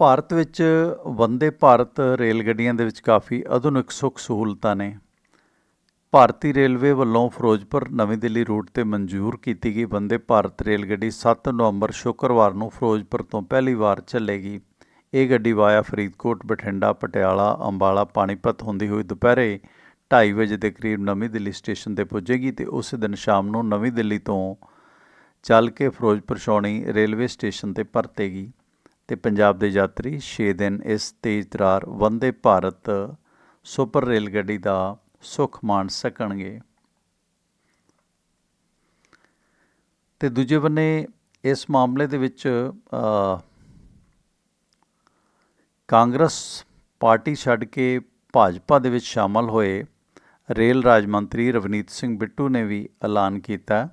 ਭਾਰਤ ਵਿੱਚ ਵੰਦੇ ਭਾਰਤ ਰੇਲ ਗੱਡੀਆਂ ਦੇ ਵਿੱਚ ਕਾਫੀ ਆਧੁਨਿਕ ਸੁੱਖ ਸਹੂਲਤਾਂ ਨੇ। ਭਾਰਤੀ ਰੇਲਵੇ ਵੱਲੋਂ ਫਿਰੋਜ਼ਪੁਰ ਨਵੀਂ ਦਿੱਲੀ ਰੂਟ ਤੇ ਮਨਜ਼ੂਰ ਕੀਤੀ ਗਈ ਵੰਦੇ ਭਾਰਤ ਰੇਲ ਗੱਡੀ 7 ਨਵੰਬਰ ਸ਼ੁੱਕਰਵਾਰ ਨੂੰ ਫਿਰੋਜ਼ਪੁਰ ਤੋਂ ਪਹਿਲੀ ਵਾਰ ਚੱਲੇਗੀ। ਇਹ ਗੱਡੀ ਵਾਇਆ ਫਰੀਦਕੋਟ, ਬਠਿੰਡਾ, ਪਟਿਆਲਾ, ਅੰਬਾਲਾ, ਪਾਣੀਪਤ ਹੁੰਦੀ ਹੋਈ ਦੁਪਹਿਰੇ 2:30 ਵਜੇ ਦੇ ਕਰੀਬ ਨਵੀਂ ਦਿੱਲੀ ਸਟੇਸ਼ਨ ਤੇ ਪੁੱਜੇਗੀ ਤੇ ਉਸੇ ਦਿਨ ਸ਼ਾਮ ਨੂੰ ਨਵੀਂ ਦਿੱਲੀ ਤੋਂ ਚੱਲ ਕੇ ਫਿਰੋਜ਼ਪੁਰ ਛਾਉਣੀ ਰੇਲਵੇ ਸਟੇਸ਼ਨ ਤੇ ਪਰਤੇਗੀ। ਤੇ ਪੰਜਾਬ ਦੇ ਯਾਤਰੀ 6 ਦਿਨ ਇਸ ਤੇਜ਼ ਤਰਾਰ ਵੰਦੇ ਭਾਰਤ ਸੁਪਰ ਰੇਲ ਗੱਡੀ ਦਾ ਸੁੱਖ ਮਾਣ ਸਕਣਗੇ। ਤੇ ਦੂਜੇ ਬੰਨੇ ਇਸ ਮਾਮਲੇ ਦੇ ਵਿੱਚ ਕਾਂਗਰਸ ਪਾਰਟੀ ਛੱਡ ਕੇ ਭਾਜਪਾ ਦੇ ਵਿੱਚ ਸ਼ਾਮਲ ਹੋਏ ਰੇਲ ਰਾਜ ਮੰਤਰੀ ਰਵਨੀਤ ਸਿੰਘ ਬਿੱਟੂ ਨੇ ਵੀ ਐਲਾਨ ਕੀਤਾ।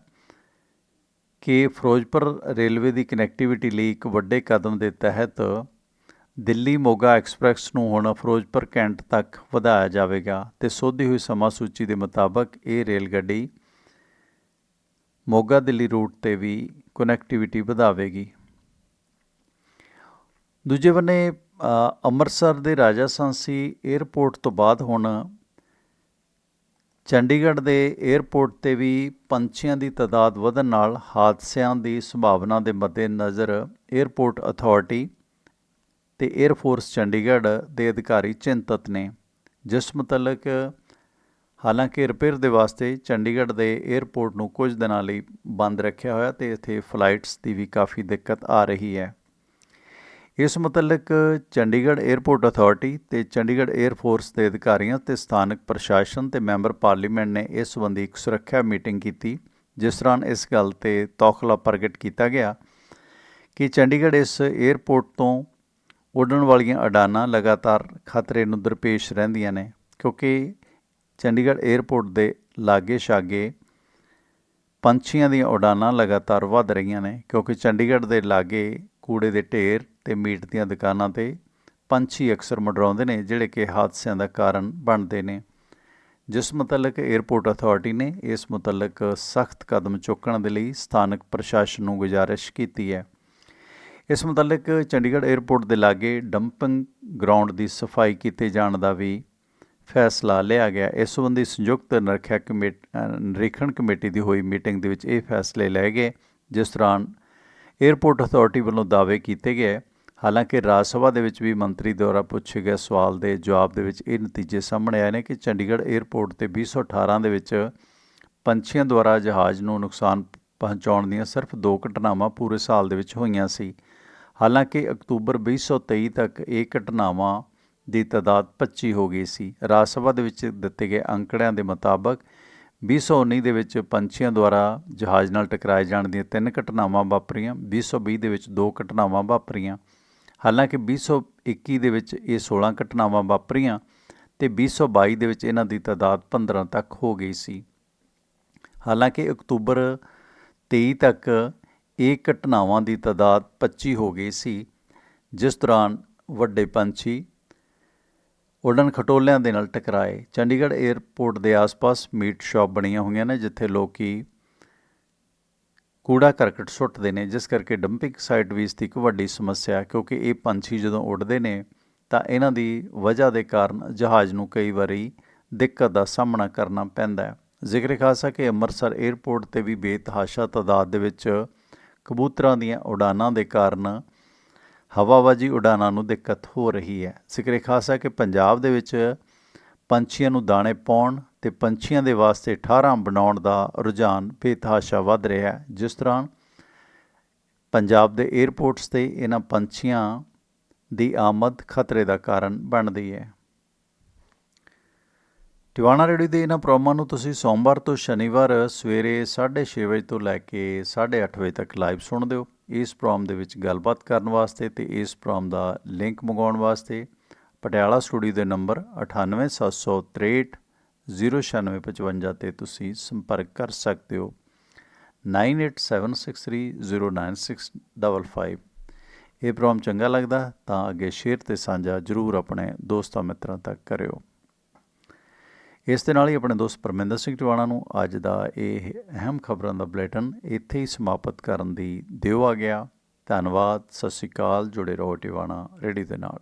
ਕਿ ਫਿਰੋਜ਼ਪੁਰ ਰੇਲਵੇ ਦੀ ਕਨੈਕਟੀਵਿਟੀ ਲਈ ਇੱਕ ਵੱਡੇ ਕਦਮ ਦੇ ਤਹਿਤ ਦਿੱਲੀ ਮੋਗਾ ਐਕਸਪ੍ਰੈਸ ਨੂੰ ਹੁਣ ਫਿਰੋਜ਼ਪੁਰ ਕੈਂਟ ਤੱਕ ਵਧਾਇਆ ਜਾਵੇਗਾ ਤੇ ਸੋਧੀ ਹੋਈ ਸਮਾਂ ਸੂਚੀ ਦੇ ਮੁਤਾਬਕ ਇਹ ਰੇਲ ਗੱਡੀ ਮੋਗਾ ਦਿੱਲੀ ਰੂਟ ਤੇ ਵੀ ਕਨੈਕਟੀਵਿਟੀ ਵਧਾਵੇਗੀ। ਦੂਜੇ ਬੰਨੇ ਅੰਮ੍ਰਿਤਸਰ ਦੇ ਰਾਜਾ ਸਾਂਸੀ 에ਅਰਪੋਰਟ ਤੋਂ ਬਾਅਦ ਹੁਣ ਚੰਡੀਗੜ੍ਹ ਦੇ 에ਅਰਪੋਰਟ ਤੇ ਵੀ ਪੰਛੀਆਂ ਦੀ ਤਦਾਦ ਵਧਣ ਨਾਲ ਹਾਦਸਿਆਂ ਦੀ ਸੰਭਾਵਨਾ ਦੇ ਮੱਦੇਨਜ਼ਰ 에ਅਰਪੋਰਟ ਅਥਾਰਟੀ ਤੇ 에ਅਰ ਫੋਰਸ ਚੰਡੀਗੜ੍ਹ ਦੇ ਅਧਿਕਾਰੀ ਚਿੰਤਤ ਨੇ। ਜਿਸ ਮੁਤਲਕ ਹਾਲਾਂਕਿ ਰਿਪੇਅਰ ਦੇ ਵਾਸਤੇ ਚੰਡੀਗੜ੍ਹ ਦੇ 에ਅਰਪੋਰਟ ਨੂੰ ਕੁਝ ਦਿਨਾਂ ਲਈ ਬੰਦ ਰੱਖਿਆ ਹੋਇਆ ਤੇ ਇੱਥੇ ਫਲਾਈਟਸ ਦੀ ਵੀ ਕਾਫੀ ਦਿੱਕਤ ਆ ਰਹੀ ਹੈ। ਇਸ ਮੁਤਲਕ ਚੰਡੀਗੜ੍ਹ 에ਅਰਪੋਰਟ ਅਥਾਰਟੀ ਤੇ ਚੰਡੀਗੜ੍ਹ 에ਅਰ ਫੋਰਸ ਦੇ ਅਧਿਕਾਰੀਆਂ ਤੇ ਸਥਾਨਕ ਪ੍ਰਸ਼ਾਸਨ ਤੇ ਮੈਂਬਰ ਪਾਰਲੀਮੈਂਟ ਨੇ ਇਸ ਸੰਬੰਧੀ ਇੱਕ ਸੁਰੱਖਿਆ ਮੀਟਿੰਗ ਕੀਤੀ, ਜਿਸ ਦੌਰਾਨ ਇਸ ਗੱਲ ਤੇ ਤੌਖਲਾ ਪ੍ਰਗਟ ਕੀਤਾ ਗਿਆ ਕਿ ਚੰਡੀਗੜ੍ਹ ਇਸ 에ਅਰਪੋਰਟ ਤੋਂ ਉੱਡਣ ਵਾਲੀਆਂ ਉਡਾਨਾਂ ਲਗਾਤਾਰ ਖਤਰੇ ਨੂੰ ਦਰਪੇਸ਼ ਰਹਿੰਦੀਆਂ ਨੇ, ਕਿਉਂਕਿ ਚੰਡੀਗੜ੍ਹ 에ਅਰਪੋਰਟ ਦੇ ਲਾਗੇ ਛਾਗੇ ਪੰਛੀਆਂ ਦੀਆਂ ਉਡਾਨਾਂ ਲਗਾਤਾਰ ਵਧ ਰਹੀਆਂ ਨੇ, ਕਿਉਂਕਿ ਚੰਡੀਗੜ੍ਹ ਦੇ ਲਾਗੇ ਕੂੜੇ ਦੇ ਢੇਰ ਤੇ ਮੀਟ ਦੀਆਂ ਦੁਕਾਨਾਂ ਤੇ ਪੰਛੀ ਅਕਸਰ ਮੰਡਰਾਉਂਦੇ ਨੇ, ਜਿਹੜੇ ਕਿ ਹਾਦਸਿਆਂ ਦਾ ਕਾਰਨ ਬਣਦੇ ਨੇ। ਜਿਸ ਮੁਤਲਕ 에ਅਰਪੋਰਟ ਅਥਾਰਟੀ ਨੇ ਇਸ ਮੁਤਲਕ ਸਖਤ ਕਦਮ ਚੁੱਕਣ ਦੇ ਲਈ ਸਥਾਨਕ ਪ੍ਰਸ਼ਾਸਨ ਨੂੰ ਗੁਜ਼ਾਰਿਸ਼ ਕੀਤੀ ਹੈ। ਇਸ ਮੁਤਲਕ ਚੰਡੀਗੜ੍ਹ 에ਅਰਪੋਰਟ ਦੇ ਲਾਗੇ ਡੰਪਿੰਗ ਗਰਾਊਂਡ ਦੀ ਸਫ਼ਾਈ ਕੀਤੇ ਜਾਣ ਦਾ ਵੀ ਫੈਸਲਾ ਲਿਆ ਗਿਆ। ਇਸ ਸੰਬੰਧੀ ਸੰਯੁਕਤ ਨਿਰੀਖਿਆ ਕਮੇਟੀ ਨਿਰੀਖਣ ਕਮੇਟੀ ਦੀ ਹੋਈ ਮੀਟਿੰਗ ਦੇ ਵਿੱਚ ਇਹ ਫੈਸਲੇ ਲਏ ਗਏ, ਜਿਸ ਦੌਰਾਨ ਏਅਰਪੋਰਟ ਅਥਾਰਟੀ ਵੱਲੋਂ ਦਾਅਵੇ ਕੀਤੇ ਗਏ। ਹਾਲਾਂਕਿ ਰਾਜ ਸਭਾ ਦੇ ਵਿੱਚ ਵੀ ਮੰਤਰੀ ਦੁਆਰਾ ਪੁੱਛੇ ਗਏ ਸਵਾਲ ਦੇ ਜਵਾਬ ਦੇ ਵਿੱਚ ਇਹ ਨਤੀਜੇ ਸਾਹਮਣੇ ਆਏ ਨੇ ਕਿ ਚੰਡੀਗੜ੍ਹ ਏਅਰਪੋਰਟ ਤੇ 2018 ਦੇ ਵਿੱਚ ਪੰਛੀਆਂ ਦੁਆਰਾ ਜਹਾਜ਼ ਨੂੰ ਨੁਕਸਾਨ ਪਹੁੰਚਾਉਣ ਦੀਆਂ ਸਿਰਫ ਦੋ ਘਟਨਾਵਾਂ ਪੂਰੇ ਸਾਲ ਦੇ ਵਿੱਚ ਹੋਈਆਂ ਸੀ। ਹਾਲਾਂਕਿ ਅਕਤੂਬਰ 2023 ਤੱਕ ਇਹ ਘਟਨਾਵਾਂ ਦੀ ਤਾਦਾਦ 25 ਹੋ ਗਈ ਸੀ। ਰਾਜ ਸਭਾ ਦੇ ਵਿੱਚ ਦਿੱਤੇ ਗਏ ਅੰਕੜਿਆਂ ਦੇ ਮੁਤਾਬਕ 2019 ਦੇ ਵਿੱਚ ਪੰਛੀਆਂ ਦੁਆਰਾ ਜਹਾਜ਼ ਨਾਲ ਟਕਰਾਏ ਜਾਣ ਦੀਆਂ ਤਿੰਨ ਘਟਨਾਵਾਂ ਵਾਪਰੀਆਂ 2020 ਦੇ ਵਿੱਚ ਦੋ ਘਟਨਾਵਾਂ ਵਾਪਰੀਆਂ। ਹਾਲਾਂਕਿ 2021 ਦੇ ਵਿੱਚ ਇਹ 16 ਘਟਨਾਵਾਂ ਵਾਪਰੀਆਂ ਤੇ 2022 ਦੇ ਵਿੱਚ ਇਹਨਾਂ ਦੀ ਤਾਦਾਦ 15 ਤੱਕ ਹੋ ਗਈ ਸੀ। ਹਾਲਾਂਕਿ ਅਕਤੂਬਰ 23 ਤੱਕ ਇਹ ਘਟਨਾਵਾਂ ਦੀ ਤਾਦਾਦ 25 ਹੋ ਗਈ ਸੀ, ਜਿਸ ਦੌਰਾਨ ਵੱਡੇ ਪੰਛੀ ਉਡਣ ਖਟੋਲਿਆਂ ਦੇ ਨਾਲ ਟਕਰਾਏ। ਚੰਡੀਗੜ੍ਹ 에ਅਰਪੋਰਟ ਦੇ ਆਸ-ਪਾਸ ਮੀਟ ਸ਼ਾਪ ਬਣੀਆਂ ਹੋਈਆਂ ਨੇ, ਜਿੱਥੇ ਲੋਕੀ ਕੂੜਾ ਕਰਕਟ ਸੁੱਟਦੇ ਨੇ, ਜਿਸ ਕਰਕੇ ਡੰਪਿੰਗ ਸਾਈਟ ਵੀ ਇਸ ਦੀ ਇੱਕ ਵੱਡੀ ਸਮੱਸਿਆ ਹੈ, ਕਿਉਂਕਿ ਇਹ ਪੰਛੀ ਜਦੋਂ ਉੱਡਦੇ ਨੇ, ਤਾਂ ਇਹਨਾਂ ਦੀ ਵਜ੍ਹਾ ਦੇ ਕਾਰਨ ਜਹਾਜ਼ ਨੂੰ ਕਈ ਵਾਰੀ ਦਿੱਕਤ ਦਾ ਸਾਹਮਣਾ ਕਰਨਾ ਪੈਂਦਾ ਹੈ। ਜ਼ਿਕਰ ਖਾਸ ਹੈ ਕਿ ਅੰਮ੍ਰਿਤਸਰ 에ਅਰਪੋਰਟ ਤੇ ਵੀ ਬੇਤਹਾਸ਼ਾ ਤਾਦਾਦ ਦੇ ਵਿੱਚ ਕਬੂਤਰਾਂ ਦੀਆਂ ਉਡਾਨਾਂ ਦੇ ਕਾਰਨ ਹਵਾਬਾਜੀ ਉਡਾਨਾਂ ਨੂੰ ਦਿੱਕਤ ਹੋ ਰਹੀ ਹੈ। ਜ਼ਿਕਰ ਖਾਸ ਹੈ ਕਿ ਪੰਜਾਬ ਦੇ ਵਿੱਚ ਪੰਛੀਆਂ ਨੂੰ ਦਾਣੇ ਪਾਉਣ ਤੇ ਪੰਛੀਆਂ ਦੇ ਵਾਸਤੇ ਠਾਰਾਂ ਬਣਾਉਣ ਦਾ ਰੁਝਾਨ ਬੇਤਹਾਸ਼ਾ ਵੱਧ ਰਿਹਾ ਹੈ। ਜਿਸ ਤਰ੍ਹਾਂ ਪੰਜਾਬ ਦੇ 에ਅਰਪੋਰਟਸ ਤੇ ਇਹਨਾਂ ਪੰਛੀਆਂ ਦੀ ਆਮਦ ਖਤਰੇ ਦਾ ਕਾਰਨ ਬਣਦੀ ਹੈ। ਟਿਵਾਣਾ ਰੇਡੀਓ ਦੇ ਇਹਨਾਂ ਪ੍ਰੋਗਰਾਮਾਂ ਨੂੰ ਤੁਸੀਂ ਸੋਮਵਾਰ ਤੋਂ ਸ਼ਨੀਵਾਰ ਸਵੇਰੇ 6:30 ਵਜੇ ਤੋਂ ਲੈ ਕੇ 8:30 ਵਜੇ ਤੱਕ ਲਾਈਵ ਸੁਣਦੇ ਹੋ। ਇਸ ਪ੍ਰੋਗਰਾਮ ਦੇ ਵਿੱਚ ਗੱਲਬਾਤ ਕਰਨ ਵਾਸਤੇ ਤੇ ਇਸ ਪ੍ਰੋਗਰਾਮ ਦਾ ਲਿੰਕ ਮੰਗਾਉਣ ਵਾਸਤੇ ਪਟਿਆਲਾ ਸਟੂਡੀਓ ਦੇ ਨੰਬਰ 98763 09655 ਤੇ ਤੁਸੀਂ ਸੰਪਰਕ ਕਰ ਸਕਦੇ ਹੋ। 9876309655 ਇਹ ਪ੍ਰੋਗਰਾਮ ਚੰਗਾ ਲੱਗਦਾ ਤਾਂ ਅੱਗੇ ਸ਼ੇਅਰ ਤੇ ਸਾਂਝਾ ਜ਼ਰੂਰ ਆਪਣੇ ਦੋਸਤਾਂ ਮਿੱਤਰਾਂ ਤੱਕ ਕਰਿਓ। ਇਸ ਦੇ ਨਾਲ ਹੀ ਆਪਣੇ ਦੋਸਤ ਪਰਮਿੰਦਰ ਸਿੰਘ ਟਿਵਾਣਾ ਨੂੰ ਅੱਜ ਦਾ ਇਹ ਅਹਿਮ ਖਬਰਾਂ ਦਾ ਬੁਲੇਟਿਨ ਇੱਥੇ ਹੀ ਸਮਾਪਤ ਕਰਨ ਦੀ ਦਿਓ ਆ ਗਿਆ। ਧੰਨਵਾਦ, ਸਤਿ ਸ਼੍ਰੀ ਅਕਾਲ, ਜੁੜੇ ਰਹੋ ਟਿਵਾਣਾ ਰੇਡੀ ਦੇ ਨਾਲ।